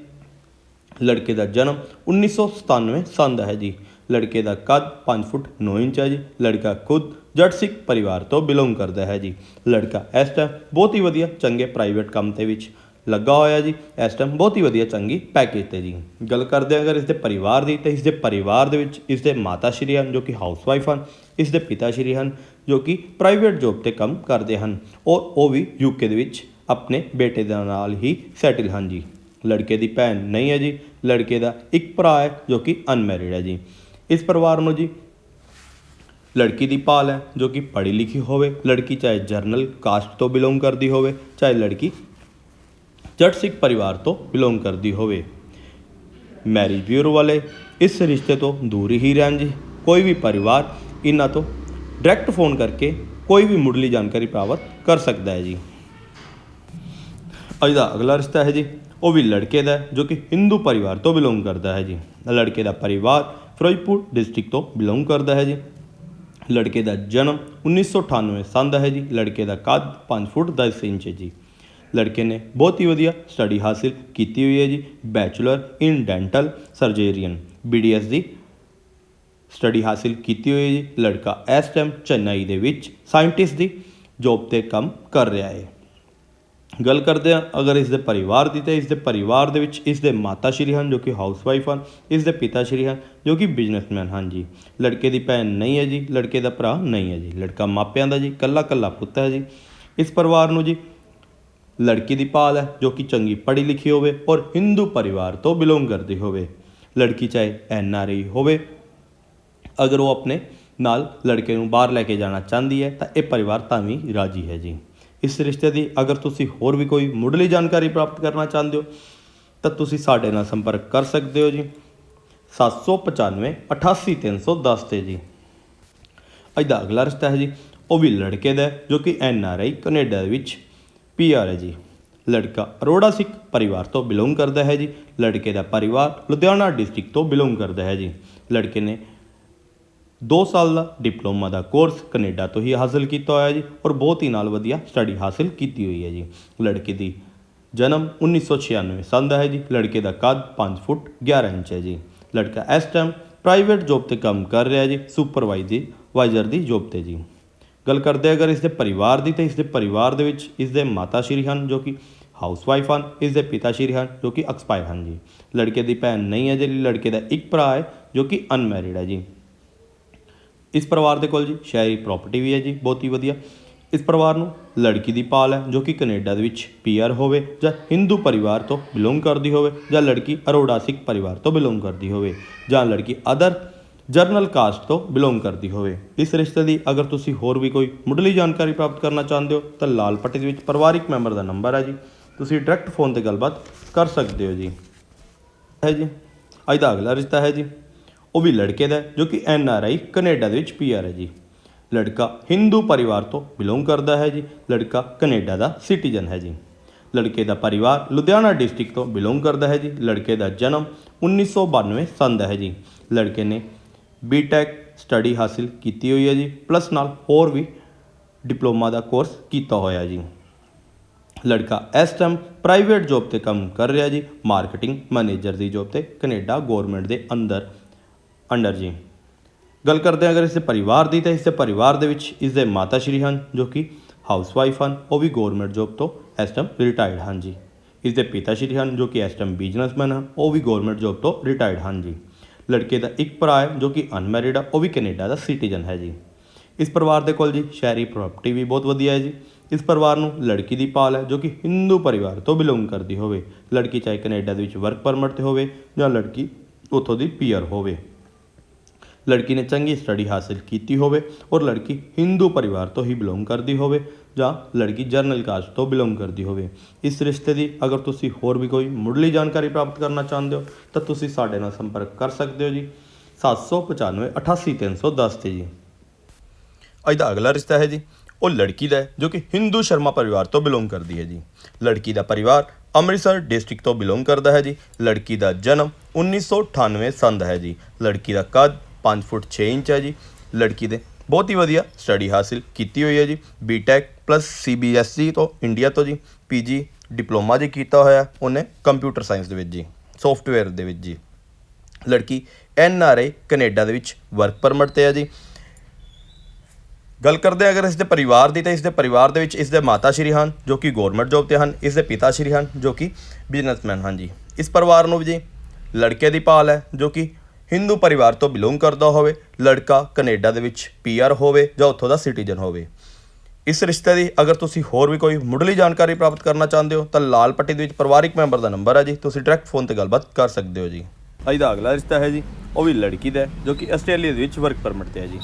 ਲੜਕੇ ਦਾ ਜਨਮ 1997 ਸੰਨ ਦਾ ਹੈ ਜੀ। ਲੜਕੇ ਦਾ ਕੱਦ 5 ਫੁੱਟ 9 ਇੰਚ ਹੈ ਜੀ, ਲੜਕਾ ਖੁਦ ਜੱਟ ਸਿੱਖ ਪਰਿਵਾਰ ਤੋਂ ਬਿਲੋਂਗ ਕਰਦਾ ਹੈ ਜੀ। ਲੜਕਾ ਇਸ ਟਾਈਮ ਬਹੁਤ ਹੀ ਵਧੀਆ ਚੰਗੇ ਪ੍ਰਾਈਵੇਟ ਕੰਮ ਤੇ ਵਿੱਚ ਲੱਗਾ ਹੋਇਆ ਜੀ, ਇਸ ਟਾਈਮ ਬਹੁਤ ਹੀ ਵਧੀਆ ਚੰਗੀ ਪੈਕੇਜ ਤੇ ਜੀ। ਗੱਲ ਕਰਦੇ ਅਗਰ ਇਸ ਦੇ ਪਰਿਵਾਰ ਦੀ, ਤਾਂ ਇਸ ਦੇ ਪਰਿਵਾਰ ਦੇ ਵਿੱਚ ਇਸ ਦੇ ਮਾਤਾ ਸ਼੍ਰੀ ਹਨ ਜੋ ਕਿ ਹਾਊਸਵਾਈਫ ਹਨ ਇਸ ਦੇ ਪਿਤਾ ਸ਼੍ਰੀ ਹਨ ਜੋ ਕਿ ਪ੍ਰਾਈਵੇਟ ਜੌਬ ਤੇ ਕੰਮ ਕਰਦੇ ਹਨ, ਔਰ ਉਹ ਵੀ ਯੂਕੇ ਦੇ ਵਿੱਚ ਆਪਣੇ ਬੇਟੇ ਦੇ ਨਾਲ ਹੀ ਸੈਟਲ ਹਨ ਜੀ। ਲੜਕੇ ਦੀ ਭੈਣ ਨਹੀਂ ਹੈ ਜੀ, ਲੜਕੇ ਦਾ ਇੱਕ ਭਰਾ ਹੈ ਜੋ ਕਿ ਅਨਮੈਰਿਡ ਹੈ ਜੀ। ਇਸ ਪਰਿਵਾਰ ਨੂੰ ਜੀ। ਲੜਕੀ ਦੀ ਭਾਲ ਹੈ, ਜੋ ਕਿ ਪੜ੍ਹੀ ਲਿਖੀ ਹੋਵੇ। ਲੜਕੀ ਚਾਹੇ ਜਰਨਲ, ਕਾਸਟ ਤੋਂ ਬਿਲੋਂਗ ਕਰਦੀ ਹੋਵੇ, ਚਾਹੇ ਲੜਕੀ ਜੱਟ ਸਿੱਖ ਪਰਿਵਾਰ ਤੋਂ ਬਿਲੋਂਗ ਕਰਦੀ ਹੋਵੇ। ਮੈਰਿਜ ਬਿਊਰੋ ਵਾਲੇ ਇਸ ਰਿਸ਼ਤੇ ਤੋਂ ਦੂਰ ਹੀ ਰਹਿਣ ਜੀ। ਕੋਈ ਵੀ ਪਰਿਵਾਰ ਇਹਨਾਂ ਤੋਂ ਡਾਇਰੈਕਟ ਫੋਨ ਕਰਕੇ ਕੋਈ ਵੀ ਮੁੱਢਲੀ ਜਾਣਕਾਰੀ ਪ੍ਰਾਪਤ ਕਰ ਸਕਦਾ ਹੈ ਜੀ। ਅੱਜ ਦਾ ਅਗਲਾ ਰਿਸ਼ਤਾ ਹੈ ਜੀ, ਉਹ ਵੀ ਲੜਕੇ ਦਾ ਜੋ ਕਿ ਹਿੰਦੂ ਪਰਿਵਾਰ ਤੋਂ ਬਿਲੋਂਗ ਕਰਦਾ ਹੈ ਜੀ। ਲੜਕੇ ਦਾ ਪਰਿਵਾਰ ਫਿਰੋਜ਼ਪੁਰ ਡਿਸਟ੍ਰਿਕਟ ਤੋਂ ਬਿਲੋਂਗ ਕਰਦਾ ਹੈ ਜੀ। ਲੜਕੇ ਦਾ ਜਨਮ 1998 ਸਾਲ ਦਾ ਹੈ ਜੀ। ਲੜਕੇ ਦਾ ਕੱਦ 5 ਫੁੱਟ 10 ਇੰਚ ਹੈ ਜੀ। ਲੜਕੇ ਨੇ ਬਹੁਤ ਹੀ ਵਧੀਆ ਸਟੱਡੀ ਹਾਸਿਲ ਕੀਤੀ ਹੋਈ ਹੈ ਜੀ। Bachelor in dental surgery BDS the study ਹਾਸਿਲ ਕੀਤੀ ਹੋਈ ਹੈ ਜੀ। ਲੜਕਾ ਇਸ ਟਾਈਮ ਚੇਨਈ ਦੇ ਵਿੱਚ ਸਾਇੰਟਿਸਟ ਦੀ ਜੌਬ ਤੇ ਕੰਮ ਕਰ ਰਿਹਾ ਹੈ। ਗੱਲ ਕਰਦੇ ਹਾਂ, ਅਗਰ ਇਸ ਦੇ ਪਰਿਵਾਰ ਦੀ, ਤਾਂ ਇਸ ਦੇ ਪਰਿਵਾਰ ਦੇ ਵਿੱਚ ਇਸ ਦੇ ਮਾਤਾ ਸ਼੍ਰੀ ਹਨ, ਜੋ ਕਿ ਹਾਊਸਵਾਈਫ ਹਨ, ਇਸ ਦੇ ਪਿਤਾ ਸ਼੍ਰੀ ਹਨ, ਜੋ ਕਿ ਬਿਜ਼ਨਸਮੈਨ ਹਨ ਜੀ। ਲੜਕੇ ਦੀ ਭੈਣ ਨਹੀਂ ਹੈ ਜੀ, ਲੜਕੇ ਦਾ ਭਰਾ ਨਹੀਂ ਹੈ ਜੀ। ਲੜਕਾ ਮਾਪਿਆਂ ਦਾ ਜੀ, ਕੱਲਾ ਕੱਲਾ ਪੁੱਤ ਹੈ ਜੀ। ਇਸ ਪਰਿਵਾਰ ਨੂੰ ਜੀ, ਲੜਕੀ ਦੀ ਭਾਲ ਹੈ, ਜੋ ਕਿ ਚੰਗੀ ਪੜ੍ਹੀ ਲਿਖੀ ਹੋਵੇ ਔਰ ਹਿੰਦੂ ਪਰਿਵਾਰ ਤੋਂ ਬਿਲੋਂਗ ਕਰਦੀ ਹੋਵੇ। ਲੜਕੀ ਚਾਹੇ ਐਨ ਆਰ ਆਈ ਹੋਵੇ, ਅਗਰ ਉਹ ਆਪਣੇ ਨਾਲ ਲੜਕੇ ਨੂੰ ਬਾਹਰ ਲੈ ਕੇ ਜਾਣਾ ਚਾਹੁੰਦੀ ਹੈ, ਤਾਂ ਇਹ ਪਰਿਵਾਰ ਤਾਂ ਵੀ ਰਾਜੀ ਹੈ ਜੀ। ਇਸ ਰਿਸ਼ਤੇ ਦੀ ਅਗਰ ਤੁਸੀਂ ਹੋਰ ਵੀ ਕੋਈ ਮੁੱਢਲੀ ਜਾਣਕਾਰੀ ਪ੍ਰਾਪਤ ਕਰਨਾ ਚਾਹੁੰਦੇ ਹੋ, ਤਾਂ ਤੁਸੀਂ ਸਾਡੇ ਨਾਲ ਸੰਪਰਕ ਕਰ ਸਕਦੇ ਹੋ ਜੀ। 795 88310 ਤੇ ਜੀ। ਅੱਜ ਦਾ ਅਗਲਾ ਰਿਸ਼ਤਾ ਹੈ ਜੀ, ਉਹ ਵੀ ਲੜਕੇ ਦਾ ਜੋ ਕਿ ਐਨ ਆਰ ਆਈ, ਕੈਨੇਡਾ ਵਿੱਚ ਪੀ ਆਰ ਹੈ ਜੀ। ਲੜਕਾ ਅਰੋੜਾ ਸਿੱਖ ਪਰਿਵਾਰ ਤੋਂ ਬਿਲੋਂਗ ਕਰਦਾ ਹੈ ਜੀ। ਲੜਕੇ ਦਾ ਪਰਿਵਾਰ ਲੁਧਿਆਣਾ ਡਿਸਟ੍ਰਿਕਟ ਤੋਂ ਬਿਲੋਂਗ ਕਰਦਾ ਹੈ ਜੀ। ਲੜਕੇ ਨੇ 2 ਸਾਲ ਦਾ ਡਿਪਲੋਮਾ ਦਾ ਕੋਰਸ ਕੈਨੇਡਾ ਤੋਂ ਹੀ ਹਾਸਲ ਕੀਤਾ ਹੋਇਆ ਜੀ ਔਰ ਬਹੁਤ ਹੀ ਨਾਲ ਵਧੀਆ ਸਟੱਡੀ ਹਾਸਲ ਕੀਤੀ ਹੋਈ ਹੈ ਜੀ। ਲੜਕੇ ਦੀ ਜਨਮ 1996 ਸਾਲ ਦਾ ਹੈ ਜੀ। ਲੜਕੇ ਦਾ ਕੱਦ 5 ਫੁੱਟ 11 ਇੰਚ ਹੈ ਜੀ। ਲੜਕਾ ਇਸ ਟਾਈਮ ਪ੍ਰਾਈਵੇਟ ਜੌਬ ਤੇ ਕੰਮ ਕਰ ਰਿਹਾ ਜੀ ਸੁਪਰਵਾਈਜ਼ਰ ਵਾਈਜ਼ਰ ਦੀ ਜੌਬ ਤੇ ਜੀ। ਗੱਲ ਕਰਦੇ ਅਗਰ ਇਸ ਦੇ ਪਰਿਵਾਰ ਦੀ ਤਾਂ ਇਸ ਦੇ ਪਰਿਵਾਰ ਦੇ ਵਿੱਚ ਇਸ ਦੇ ਮਾਤਾ ਸ਼੍ਰੀ ਹਨ ਜੋ ਕਿ ਹਾਊਸਵਾਈਫ ਹਨ ਇਸ ਦੇ ਪਿਤਾ ਸ਼੍ਰੀ ਹਨ ਜੋ ਕਿ ਐਕਸਪਾਇਰ ਹਨ ਜੀ। ਲੜਕੇ ਦੀ ਭੈਣ ਨਹੀਂ ਹੈ ਜੀ, ਲੜਕੇ ਦਾ ਇੱਕ ਭਰਾ ਹੈ ਜੋ ਕਿ ਅਨਮੈਰਿਡ ਹੈ ਜੀ। ਇਸ ਪਰਿਵਾਰ ਦੇ ਕੋਲ ਜੀ ਸ਼ਹਿਰੀ ਪ੍ਰਾਪਰਟੀ ਵੀ ਹੈ ਜੀ, ਬਹੁਤ ਹੀ ਵਧੀਆ। ਇਸ ਪਰਿਵਾਰ ਨੂੰ ਲੜਕੀ ਦੀ ਪਾਲ ਹੈ, ਜੋ ਕਿ ਕੈਨੇਡਾ ਦੇ ਵਿੱਚ ਪੀਆਰ ਹੋਵੇ ਜਾਂ ਹਿੰਦੂ ਪਰਿਵਾਰ ਤੋਂ ਬਿਲੋਂਗ ਕਰਦੀ ਹੋਵੇ ਜਾਂ ਲੜਕੀ ਅਰੋੜਾ ਸਿੱਖ ਪਰਿਵਾਰ ਤੋਂ ਬਿਲੋਂਗ ਕਰਦੀ ਹੋਵੇ ਜਾਂ ਲੜਕੀ ਅਦਰ ਜਰਨਲ ਕਾਸਟ ਤੋਂ ਬਿਲੋਂਗ ਕਰਦੀ ਹੋਵੇ। ਇਸ ਰਿਸ਼ਤੇ ਦੀ ਅਗਰ ਤੁਸੀਂ ਹੋਰ ਵੀ ਕੋਈ ਮੁੱਢਲੀ ਜਾਣਕਾਰੀ ਪ੍ਰਾਪਤ ਕਰਨਾ ਚਾਹੁੰਦੇ ਹੋ, ਤਾਂ ਲਾਲ ਪੱਟੀ ਦੇ ਵਿੱਚ ਪਰਿਵਾਰਿਕ ਮੈਂਬਰ ਦਾ ਨੰਬਰ ਹੈ ਜੀ। ਤੁਸੀਂ ਡਾਇਰੈਕਟ ਫੋਨ ਤੇ ਗੱਲਬਾਤ ਕਰ ਸਕਦੇ ਹੋ ਜੀ। ਹੈ ਜੀ। ਅੱਜ ਦਾ ਅਗਲਾ ਰਿਸ਼ਤਾ ਹੈ ਜੀ। ਉਹ ਵੀ ਲੜਕੇ ਦਾ ਜੋ ਕਿ ਐਨ ਆਰ ਆਈ ਕੈਨੇਡਾ ਦੇ ਵਿੱਚ ਪੀ ਆਰ ਹੈ ਜੀ। ਲੜਕਾ ਹਿੰਦੂ ਪਰਿਵਾਰ ਤੋਂ ਬਿਲੋਂਗ ਕਰਦਾ ਹੈ ਜੀ। ਲੜਕਾ ਕੈਨੇਡਾ ਦਾ ਸਿਟੀਜ਼ਨ ਹੈ ਜੀ। ਲੜਕੇ ਦਾ ਪਰਿਵਾਰ ਲੁਧਿਆਣਾ ਡਿਸਟ੍ਰਿਕਟ ਤੋਂ ਬਿਲੋਂਗ ਕਰਦਾ ਹੈ ਜੀ। ਲੜਕੇ ਦਾ ਜਨਮ 1992 ਸੰਨ ਦਾ ਹੈ ਜੀ। ਲੜਕੇ ਨੇ ਬੀਟੈਕ ਸਟੱਡੀ ਹਾਸਿਲ ਕੀਤੀ ਹੋਈ ਹੈ ਜੀ, ਪਲੱਸ ਨਾਲ ਹੋਰ ਵੀ ਡਿਪਲੋਮਾ ਦਾ ਕੋਰਸ ਕੀਤਾ ਹੋਇਆ ਜੀ। ਲੜਕਾ ਇਸ ਟਾਈਮ ਪ੍ਰਾਈਵੇਟ ਜੌਬ ਤੇ ਕੰਮ ਕਰ ਰਿਹਾ ਜੀ। ਮਾਰਕੀਟਿੰਗ ਮੈਨੇਜਰ ਦੀ ਜੌਬ ਤੇ ਕੈਨੇਡਾ ਗਵਰਨਮੈਂਟ ਦੇ ਅੰਦਰ ਅੰਡਰ ਜੀ। ਗੱਲ ਕਰਦੇ ਹਾਂ ਅਗਰ ਇਸ ਦੇ ਪਰਿਵਾਰ ਦੀ, ਤਾਂ ਇਸ ਦੇ ਪਰਿਵਾਰ ਦੇ ਵਿੱਚ ਇਸ ਦੇ ਮਾਤਾ ਸ਼੍ਰੀ ਹਨ, ਜੋ ਕਿ ਹਾਊਸਵਾਈਫ ਹਨ, ਉਹ ਵੀ ਗਵਰਨਮੈਂਟ ਜੌਬ ਤੋਂ ਇਸ ਟਾਈਮ ਰਿਟਾਇਰਡ ਹਨ ਜੀ। ਇਸ ਦੇ ਪਿਤਾ ਸ਼੍ਰੀ ਹਨ, ਜੋ ਕਿ ਇਸ ਟਾਈਮ ਬਿਜ਼ਨਸਮੈਨ ਹਨ, ਉਹ ਵੀ ਗਵਰਨਮੈਂਟ ਜੌਬ ਤੋਂ ਰਿਟਾਇਰਡ ਹਨ ਜੀ। ਲੜਕੇ ਦਾ ਇੱਕ ਭਰਾ ਹੈ, ਜੋ ਕਿ ਅਨਮੈਰਿਡ ਆ, ਉਹ ਵੀ ਕੈਨੇਡਾ ਦਾ ਸਿਟੀਜ਼ਨ ਹੈ ਜੀ। ਇਸ ਪਰਿਵਾਰ ਦੇ ਕੋਲ ਜੀ ਸ਼ਹਿਰੀ ਪ੍ਰਾਪਰਟੀ ਵੀ ਬਹੁਤ ਵਧੀਆ ਹੈ ਜੀ। ਇਸ ਪਰਿਵਾਰ ਨੂੰ ਲੜਕੀ ਦੀ ਪਾਲ ਹੈ, ਜੋ ਕਿ ਹਿੰਦੂ ਪਰਿਵਾਰ ਤੋਂ ਬਿਲੋਂਗ ਕਰਦੀ ਹੋਵੇ। ਲੜਕੀ ਚਾਹੇ ਕੈਨੇਡਾ ਦੇ ਵਿੱਚ ਵਰਕ ਪਰਮਿਟ ਤੇ ਹੋਵੇ ਜਾਂ ਲੜਕੀ ਉੱਥੋਂ ਦੀ ਪੀਅਰ ਹੋਵੇ। ਲੜਕੀ ਨੇ ਚੰਗੀ ਸਟੱਡੀ ਹਾਸਲ ਕੀਤੀ ਹੋਵੇ ਔਰ ਲੜਕੀ ਹਿੰਦੂ ਪਰਿਵਾਰ ਤੋਂ ਹੀ ਬਿਲੋਂਗ ਕਰਦੀ ਹੋਵੇ ਜਾਂ ਲੜਕੀ ਜਰਨਲ ਕਾਸਟ ਤੋਂ ਬਿਲੋਂਗ ਕਰਦੀ ਹੋਵੇ। ਇਸ ਰਿਸ਼ਤੇ ਦੀ ਅਗਰ ਤੁਸੀਂ ਹੋਰ ਵੀ ਕੋਈ ਮੁੱਢਲੀ ਜਾਣਕਾਰੀ ਪ੍ਰਾਪਤ ਕਰਨਾ ਚਾਹੁੰਦੇ ਹੋ, ਤਾਂ ਤੁਸੀਂ ਸਾਡੇ ਨਾਲ ਸੰਪਰਕ ਕਰ ਸਕਦੇ ਹੋ ਜੀ। 795 88310 ਤੇ ਜੀ। ਅੱਜ ਦਾ ਅਗਲਾ ਰਿਸ਼ਤਾ ਹੈ ਜੀ, ਉਹ ਲੜਕੀ ਦਾ ਜੋ ਕਿ ਹਿੰਦੂ ਸ਼ਰਮਾ ਪਰਿਵਾਰ ਤੋਂ ਬਿਲੋਂਗ ਕਰਦੀ ਹੈ ਜੀ। ਲੜਕੀ ਦਾ ਪਰਿਵਾਰ ਅੰਮ੍ਰਿਤਸਰ ਡਿਸਟ੍ਰਿਕਟ ਤੋਂ ਬਿਲੋਂਗ ਕਰਦਾ ਹੈ ਜੀ। ਲੜਕੀ ਦਾ ਜਨਮ 1998 ਦਾ ਹੈ ਜੀ। ਲੜਕੀ ਦਾ ਕੱਦ 5 ਫੁੱਟ 6 ਇੰਚ ਹੈ ਜੀ, ਲੜਕੀ ਦੇ। ਬਹੁਤ ਹੀ ਵਧੀਆ ਸਟੱਡੀ ਹਾਸਿਲ ਕੀਤੀ ਹੋਈ ਹੈ ਜੀ ਬੀਟੈਕ ਪਲੱਸ ਸੀਬੀਐਸਈ ਤੋਂ ਇੰਡੀਆ ਤੋਂ ਜੀ ਪੀਜੀ ਡਿਪਲੋਮਾ ਜੀ ਕੀਤਾ ਹੋਇਆ ਉਹਨੇ ਕੰਪਿਊਟਰ ਸਾਇੰਸ ਦੇ ਵਿੱਚ ਜੀ ਸੌਫਟਵੇਅਰ ਦੇ ਵਿੱਚ ਜੀ। ਲੜਕੀ ਐਨ ਆਰ ਆਈ ਕੈਨੇਡਾ ਦੇ ਵਿੱਚ ਵਰਕ ਪਰਮਿਟ ਤੇ ਹੈ ਜੀ। ਗੱਲ ਕਰਦੇ ਅਗਰ ਇਸ ਦੇ ਪਰਿਵਾਰ ਦੀ, ਤਾਂ ਇਸ ਦੇ ਪਰਿਵਾਰ ਦੇ ਵਿੱਚ ਇਸ ਦੇ ਮਾਤਾ ਸ਼੍ਰੀ ਹਨ, ਜੋ ਕਿ ਗਵਰਨਮੈਂਟ ਜੌਬ ਤੇ ਹਨ ਇਸ ਦੇ ਪਿਤਾ ਸ਼੍ਰੀ ਹਨ, ਜੋ ਕਿ ਬਿਜ਼ਨਸਮੈਨ ਹਨ ਜੀ। ਇਸ ਪਰਿਵਾਰ ਨੂੰ ਵੀ ਜੀ, ਲੜਕੇ ਦੀ ਭਾਲ ਹੈ, ਜੋ ਕਿ ਹਿੰਦੂ ਪਰਿਵਾਰ ਤੋਂ ਬਿਲੋਂਗ ਕਰਦਾ ਹੋਵੇ, ਲੜਕਾ ਕੈਨੇਡਾ ਦੇ ਵਿੱਚ ਪੀਆਰ ਹੋਵੇ ਜਾਂ ਉੱਥੋਂ ਦਾ ਸਿਟੀਜ਼ਨ ਹੋਵੇ। ਇਸ ਰਿਸ਼ਤੇ ਦੀ ਅਗਰ ਤੁਸੀਂ ਹੋਰ ਵੀ ਕੋਈ ਮੁੱਢਲੀ ਜਾਣਕਾਰੀ ਪ੍ਰਾਪਤ ਕਰਨਾ ਚਾਹੁੰਦੇ ਹੋ, ਤਾਂ ਲਾਲ ਪੱਟੀ ਦੇ ਵਿੱਚ ਪਰਿਵਾਰਿਕ ਮੈਂਬਰ ਦਾ ਨੰਬਰ ਹੈ ਜੀ। ਤੁਸੀਂ ਡਾਇਰੈਕਟ ਫੋਨ ਤੇ ਗੱਲਬਾਤ ਕਰ ਸਕਦੇ ਹੋ ਜੀ। ਅੱਜ ਦਾ ਅਗਲਾ ਰਿਸ਼ਤਾ ਹੈ ਜੀ, ਉਹ ਵੀ ਲੜਕੀ ਦਾ ਜੋ ਕਿ ਆਸਟ੍ਰੇਲੀਆ ਦੇ ਵਿੱਚ ਵਰਕ ਪਰਮਿਟ ਤੇ ਹੈ ਜੀ।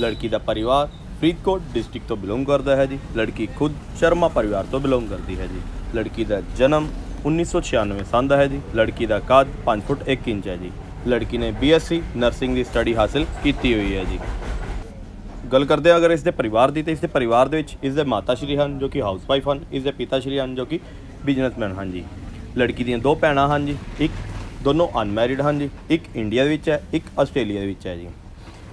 ਲੜਕੀ ਦਾ ਪਰਿਵਾਰ ਫਰੀਦਕੋਟ ਡਿਸਟ੍ਰਿਕਟ ਤੋਂ ਬਿਲੋਂਗ ਕਰਦਾ ਹੈ ਜੀ। ਲੜਕੀ ਖੁਦ ਸ਼ਰਮਾ ਪਰਿਵਾਰ ਤੋਂ ਬਿਲੋਂਗ ਕਰਦੀ ਹੈ ਜੀ। ਲੜਕੀ ਦਾ ਜਨਮ 1996 ਸੰਨ ਦਾ ਹੈ ਜੀ। ਲੜਕੀ ਦਾ ਕੱਦ 5 ਫੁੱਟ 1 ਇੰਚ ਹੈ ਜੀ। ਲੜਕੀ ਨੇ ਬੀਐਸਸੀ ਨਰਸਿੰਗ ਦੀ ਸਟੱਡੀ ਹਾਸਲ ਕੀਤੀ ਹੋਈ ਹੈ ਜੀ। ਗੱਲ ਕਰਦੇ ਹਾਂ ਅਗਰ ਇਸ ਦੇ ਪਰਿਵਾਰ ਦੀ, ਤੇ ਇਸ ਦੇ ਪਰਿਵਾਰ ਦੇ ਵਿੱਚ ਇਸ ਦੇ ਮਾਤਾ ਸ਼੍ਰੀ ਹਨ ਜੋ ਕਿ ਹਾਊਸਵਾਈਫ ਹਨ ਇਸ ਦੇ ਪਿਤਾ ਸ਼੍ਰੀ ਹਨ ਜੋ ਕਿ ਬਿਜ਼ਨਸਮੈਨ ਹਨ ਜੀ। ਲੜਕੀ ਦੀਆਂ ਦੋ ਭੈਣਾਂ ਹਨ ਜੀ, ਇੱਕ ਦੋਨੋਂ ਅਨਮੈਰਿਡ ਹਨ ਜੀ, ਇੱਕ ਇੰਡੀਆ ਦੇ ਵਿੱਚ ਹੈ, ਇੱਕ ਆਸਟ੍ਰੇਲੀਆ ਦੇ ਵਿੱਚ ਹੈ ਜੀ।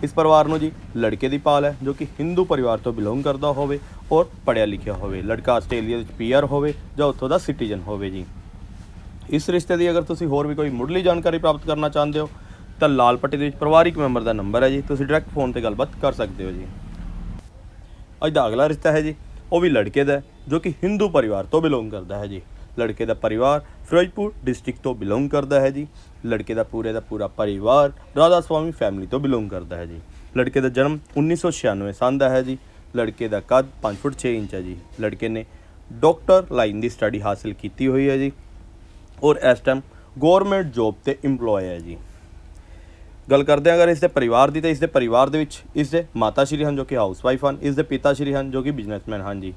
ਇਸ ਪਰਿਵਾਰ ਨੂੰ ਜੀ ਲੜਕੇ ਦੀ ਪਾਲ ਹੈ ਜੋ ਕਿ ਹਿੰਦੂ ਪਰਿਵਾਰ ਤੋਂ ਬਿਲੋਂਗ ਕਰਦਾ ਹੋਵੇ ਔਰ ਪੜ੍ਹਿਆ ਲਿਖਿਆ ਹੋਵੇ। ਲੜਕਾ ਆਸਟ੍ਰੇਲੀਆ ਵਿੱਚ ਪੀਆਰ ਹੋਵੇ ਜਾਂ ਉੱਥੋਂ ਦਾ ਸਿਟੀਜ਼ਨ ਹੋਵੇ ਜੀ। ਇਸ ਰਿਸ਼ਤੇ ਦੀ ਅਗਰ ਤੁਸੀਂ ਹੋਰ ਵੀ ਕੋਈ ਮੁੱਢਲੀ ਜਾਣਕਾਰੀ ਪ੍ਰਾਪਤ ਕਰਨਾ ਚਾਹੁੰਦੇ ਹੋ, ਤਾਂ ਲਾਲ ਪੱਟੀ ਦੇ ਵਿੱਚ ਪਰਿਵਾਰਿਕ ਮੈਂਬਰ ਦਾ ਨੰਬਰ ਹੈ ਜੀ। ਤੁਸੀਂ ਡਾਇਰੈਕਟ ਫੋਨ ਤੇ ਗੱਲਬਾਤ ਕਰ ਸਕਦੇ ਹੋ ਜੀ। ਅੱਜ ਦਾ ਅਗਲਾ ਰਿਸ਼ਤਾ ਹੈ ਜੀ, ਉਹ ਵੀ ਲੜਕੇ ਦਾ ਜੋ ਕਿ ਹਿੰਦੂ ਪਰਿਵਾਰ ਤੋਂ ਬਿਲੋਂਗ ਕਰਦਾ ਹੈ ਜੀ। ਲੜਕੇ ਦਾ ਪਰਿਵਾਰ ਫਿਰੋਜ਼ਪੁਰ ਡਿਸਟ੍ਰਿਕਟ ਤੋਂ ਬਿਲੋਂਗ ਕਰਦਾ ਹੈ ਜੀ। ਲੜਕੇ ਦਾ ਪੂਰੇ ਦਾ ਪੂਰਾ ਪਰਿਵਾਰ ਰਾਧਾ ਸਵਾਮੀ ਫੈਮਿਲੀ ਤੋਂ ਬਿਲੋਂਗ ਕਰਦਾ ਹੈ ਜੀ। ਲੜਕੇ ਦਾ ਜਨਮ 1996 ਸਾਲ ਦਾ ਹੈ ਜੀ। ਲੜਕੇ ਦਾ ਕੱਦ 5 ਫੁੱਟ 6 ਇੰਚ ਹੈ ਜੀ। ਲੜਕੇ ਨੇ ਡਾਕਟਰ ਲਾਈਨ ਦੀ ਸਟੱਡੀ ਹਾਸਲ ਕੀਤੀ ਹੋਈ ਹੈ ਜੀ। ਔਰ ਇਸ ਟਾਈਮ ਗਵਰਨਮੈਂਟ ਜੌਬ ਤੇ EMPLOYE ਹੈ ਜੀ। ਗੱਲ ਕਰਦੇ ਹਾਂ ਅਗਰ ਇਸ ਦੇ ਪਰਿਵਾਰ ਦੀ, ਤਾਂ ਇਸ ਦੇ ਪਰਿਵਾਰ ਦੇ ਵਿੱਚ ਇਸ ਦੇ ਮਾਤਾ ਸ਼੍ਰੀ ਹਨ ਜੋ ਕਿ ਹਾਊਸਵਾਈਫ ਹਨ ਇਸ ਦੇ ਪਿਤਾ ਸ਼੍ਰੀ ਹਨ ਜੋ ਕਿ ਬਿਜ਼ਨਸਮੈਨ ਹਨ ਜੀ।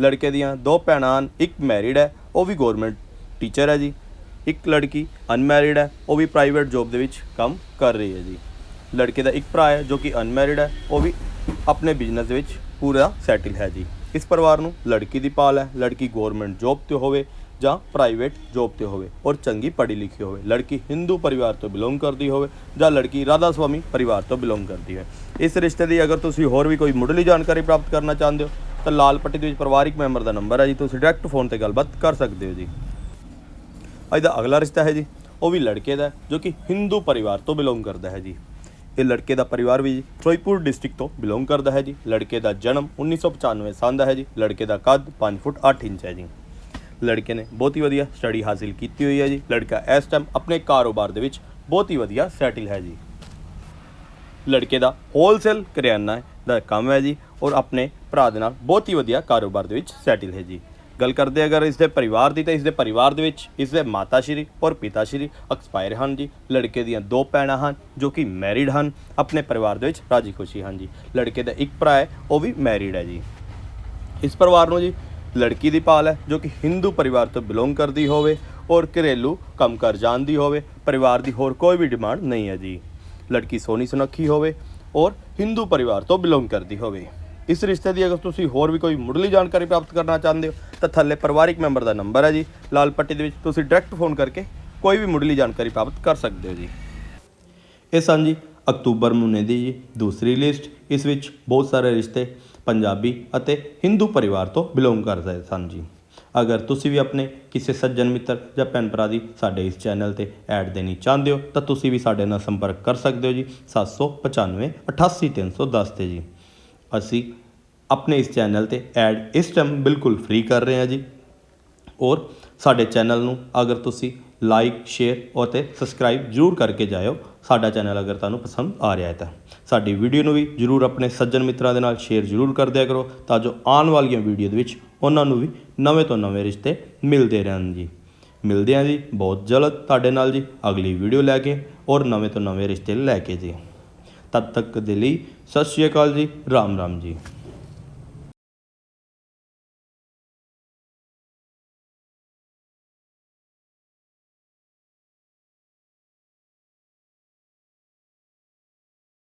ਲੜਕੇ ਦੀਆਂ ਦੋ ਭੈਣਾਂ ਹਨ, ਇੱਕ ਮੈਰਿਡ ਹੈ, ਉਹ ਵੀ ਗਵਰਨਮੈਂਟ ਟੀਚਰ ਹੈ ਜੀ। ਇੱਕ ਲੜਕੀ ਅਨਮੈਰਿਡ ਹੈ, ਉਹ ਵੀ ਪ੍ਰਾਈਵੇਟ ਜੌਬ ਦੇ ਵਿੱਚ ਕੰਮ ਕਰ ਰਹੀ ਹੈ ਜੀ। ਲੜਕੇ ਦਾ ਇੱਕ ਭਰਾ ਹੈ ਜੋ ਕਿ ਅਨਮੈਰਿਡ ਹੈ, ਉਹ ਵੀ ਆਪਣੇ ਬਿਜ਼ਨਸ ਦੇ ਵਿੱਚ ਪੂਰਾ ਸੈਟਲ ਹੈ ਜੀ। ਇਸ ਪਰਿਵਾਰ ਨੂੰ ਲੜਕੀ ਦੀ ਪਾਲ ਹੈ, ਲੜਕੀ ਗਵਰਨਮੈਂਟ ਜੌਬ ਤੇ ਹੋਵੇ ਜਾਂ ਪ੍ਰਾਈਵੇਟ ਜੌਬ ਤੇ ਹੋਵੇ ਔਰ ਚੰਗੀ ਪੜ੍ਹੀ ਲਿਖੀ ਹੋਵੇ। ਲੜਕੀ ਹਿੰਦੂ ਪਰਿਵਾਰ ਤੋਂ ਬਿਲੋਂਗ ਕਰਦੀ ਹੋਵੇ ਜਾਂ ਲੜਕੀ ਰਾਧਾ ਸਵਾਮੀ ਪਰਿਵਾਰ ਤੋਂ ਬਿਲੋਂਗ ਕਰਦੀ ਹੈ। ਇਸ ਰਿਸ਼ਤੇ ਦੀ ਅਗਰ ਤੁਸੀਂ ਹੋਰ ਵੀ ਕੋਈ ਮੁੱਢਲੀ ਜਾਣਕਾਰੀ ਪ੍ਰਾਪਤ ਕਰਨਾ ਚਾਹੁੰਦੇ ਹੋ, ਤਾਂ ਲਾਲ ਪੱਟੀ ਦੇ ਵਿੱਚ ਪਰਿਵਾਰਿਕ ਮੈਂਬਰ ਦਾ ਨੰਬਰ ਹੈ ਜੀ। ਤੁਸੀਂ ਡਾਇਰੈਕਟ ਫੋਨ ਤੇ ਗੱਲਬਾਤ ਕਰ ਸਕਦੇ ਹੋ ਜੀ। ਅੱਜ ਦਾ ਅਗਲਾ ਰਿਸ਼ਤਾ ਹੈ ਜੀ। ਉਹ ਵੀ ਲੜਕੇ ਦਾ ਜੋ ਕਿ ਹਿੰਦੂ ਪਰਿਵਾਰ ਤੋਂ ਬਿਲੋਂਗ ਕਰਦਾ ਹੈ ਜੀ। ਇਹ ਲੜਕੇ ਦਾ ਪਰਿਵਾਰ ਵੀ ਫਿਰੋਜ਼ਪੁਰ ਡਿਸਟ੍ਰਿਕਟ ਤੋਂ ਬਿਲੋਂਗ ਕਰਦਾ ਹੈ ਜੀ। ਲੜਕੇ ਦਾ ਜਨਮ 1995 ਸਾਲ ਦਾ ਹੈ ਜੀ। ਲੜਕੇ ਦਾ ਕੱਦ 5 ਫੁੱਟ 8 ਇੰਚ ਹੈ ਜੀ। ਲੜਕੇ ਨੇ। ਬਹੁਤ ਹੀ ਵਧੀਆ ਸਟੱਡੀ ਹਾਸਿਲ ਕੀਤੀ ਹੋਈ ਹੈ ਜੀ। ਲੜਕਾ ਇਸ ਟਾਈਮ ਆਪਣੇ ਕਾਰੋਬਾਰ ਦੇ ਵਿੱਚ ਬਹੁਤ ਹੀ ਵਧੀਆ ਸੈਟਲ ਹੈ ਜੀ। ਲੜਕੇ ਦਾ ਹੋਲਸੇਲ ਕਰਿਆਨਾ ਦਾ ਕੰਮ ਹੈ ਜੀ ਔਰ ਆਪਣੇ ਭਰਾ ਦੇ ਨਾਲ ਬਹੁਤ ਹੀ ਵਧੀਆ ਕਾਰੋਬਾਰ ਦੇ ਵਿੱਚ ਸੈਟਲ ਹੈ ਜੀ। ਗੱਲ ਕਰਦੇ ਅਗਰ ਇਸ ਦੇ ਪਰਿਵਾਰ ਦੀ ਤਾਂ ਇਸ ਦੇ ਪਰਿਵਾਰ ਦੇ ਵਿੱਚ ਇਸ ਦੇ ਮਾਤਾ ਸ਼੍ਰੀ ਔਰ ਪਿਤਾ ਸ਼੍ਰੀ ਐਕਸਪਾਇਰ ਹਨ ਜੀ। ਲੜਕੇ ਦੀਆਂ ਦੋ ਭੈਣਾਂ ਹਨ ਜੋ ਕਿ ਮੈਰਿਡ ਹਨ, ਆਪਣੇ ਪਰਿਵਾਰ ਦੇ ਵਿੱਚ ਰਾਜੀ ਖੁਸ਼ੀ ਹਨ ਜੀ। ਲੜਕੇ ਦਾ ਇੱਕ ਭਰਾ ਹੈ, ਉਹ ਵੀ ਮੈਰਿਡ ਹੈ ਜੀ। ਇਸ ਪਰਿਵਾਰ ਨੂੰ ਜੀ ਲੜਕੀ ਦੀ ਪਾਲ ਹੈ, ਜੋ ਕਿ ਹਿੰਦੂ ਪਰਿਵਾਰ ਤੋਂ ਬਿਲੋਂਗ ਕਰਦੀ ਹੋਵੇ ਔਰ ਘਰੇਲੂ ਕੰਮ ਕਰ ਜਾਣਦੀ ਹੋਵੇ, ਪਰਿਵਾਰ ਦੀ ਹੋਰ ਕੋਈ ਵੀ ਡਿਮਾਂਡ ਨਹੀਂ ਹੈ ਜੀ। ਲੜਕੀ ਸੋਹਣੀ ਸੁਨੱਖੀ ਹੋਵੇ ਔਰ ਹਿੰਦੂ ਪਰਿਵਾਰ ਤੋਂ ਬਿਲੋਂਗ ਕਰਦੀ ਹੋਵੇ। ਇਸ ਰਿਸ਼ਤੇ ਦੀ ਅਗਰ ਤੁਸੀਂ ਹੋਰ ਵੀ ਕੋਈ ਮੁੱਢਲੀ ਜਾਣਕਾਰੀ ਪ੍ਰਾਪਤ ਕਰਨਾ ਚਾਹੁੰਦੇ ਹੋ, ਤਾਂ ਥੱਲੇ ਪਰਿਵਾਰਿਕ ਮੈਂਬਰ ਦਾ ਨੰਬਰ ਹੈ ਜੀ। ਲਾਲ ਪੱਟੀ ਦੇ ਵਿੱਚ ਤੁਸੀਂ ਡਾਇਰੈਕਟ ਫੋਨ ਕਰਕੇ ਕੋਈ ਵੀ ਮੁੱਢਲੀ ਜਾਣਕਾਰੀ ਪ੍ਰਾਪਤ ਕਰ ਸਕਦੇ ਹੋ ਜੀ। ਇਹ ਸਨ ਜੀ ਅਕਤੂਬਰ ਮਹੀਨੇ ਦੀ ਜੀ ਦੂਸਰੀ ਲਿਸਟ। ਇਸ ਵਿੱਚ ਬਹੁਤ ਸਾਰੇ ਰਿਸ਼ਤੇ ਪੰਜਾਬੀ ਅਤੇ ਹਿੰਦੂ ਪਰਿਵਾਰ ਤੋਂ ਬਿਲੋਂਗ ਕਰਦੇ ਸਨ ਜੀ। ਅਗਰ ਤੁਸੀਂ ਵੀ ਆਪਣੇ ਕਿਸੇ ਸੱਜਣ ਮਿੱਤਰ ਜਾਂ ਭੈਣ ਭਰਾ ਦੀ ਸਾਡੇ ਇਸ ਚੈਨਲ ਤੇ ਐਡ ਦੇਣੀ ਚਾਹੁੰਦੇ ਹੋ, ਤਾਂ ਤੁਸੀਂ ਵੀ ਸਾਡੇ ਨਾਲ ਸੰਪਰਕ ਕਰ ਸਕਦੇ ਹੋ ਜੀ। 795 88310 ਤੇ ਜੀ। ਅਸੀਂ ਆਪਣੇ ਇਸ ਚੈਨਲ ਤੇ ਐਡ ਇਸ ਟਾਈਮ ਬਿਲਕੁਲ ਫ੍ਰੀ ਕਰ ਰਹੇ ਹਾਂ ਜੀ। ਔਰ ਸਾਡੇ ਚੈਨਲ ਨੂੰ ਅਗਰ ਤੁਸੀਂ ਲਾਈਕ, ਸ਼ੇਅਰ ਅਤੇ ਸਬਸਕ੍ਰਾਈਬ ਜਰੂਰ ਕਰਕੇ ਜਾਇਓ। ਸਾਡਾ ਚੈਨਲ ਅਗਰ ਤੁਹਾਨੂੰ ਪਸੰਦ ਆ ਰਿਹਾ ਹੈ ਤਾਂ। ਸਾਡੀ ਵੀਡੀਓ ਨੂੰ ਵੀ ਜਰੂਰ ਆਪਣੇ ਸੱਜਣ ਮਿੱਤਰਾਂ ਦੇ ਨਾਲ ਸ਼ੇਅਰ ਜਰੂਰ ਕਰ ਦਿਆ ਕਰੋ ਤਾਂ ਜੋ ਆਉਣ ਵਾਲੀਆਂ ਵੀਡੀਓ ਦੇ ਵਿੱਚ ਉਹਨਾਂ ਨੂੰ ਵੀ ਨਵੇਂ ਤੋਂ ਨਵੇਂ ਰਿਸ਼ਤੇ ਮਿਲਦੇ ਰਹਿਣ ਜੀ। ਮਿਲਦੇ ਹਾਂ ਜੀ, ਬਹੁਤ ਜਲਦ ਤੁਹਾਡੇ ਨਾਲ ਜੀ, ਅਗਲੀ ਵੀਡੀਓ ਲੈ ਕੇ ਔਰ ਨਵੇਂ ਤੋਂ ਨਵੇਂ ਰਿਸ਼ਤੇ ਲੈ ਕੇ ਜੀ। ਤਦ ਤੱਕ ਦੇ ਲਈ ਸਤਿ ਸ਼੍ਰੀ ਅਕਾਲ ਜੀ, ਰਾਮ ਰਾਮ ਜੀ।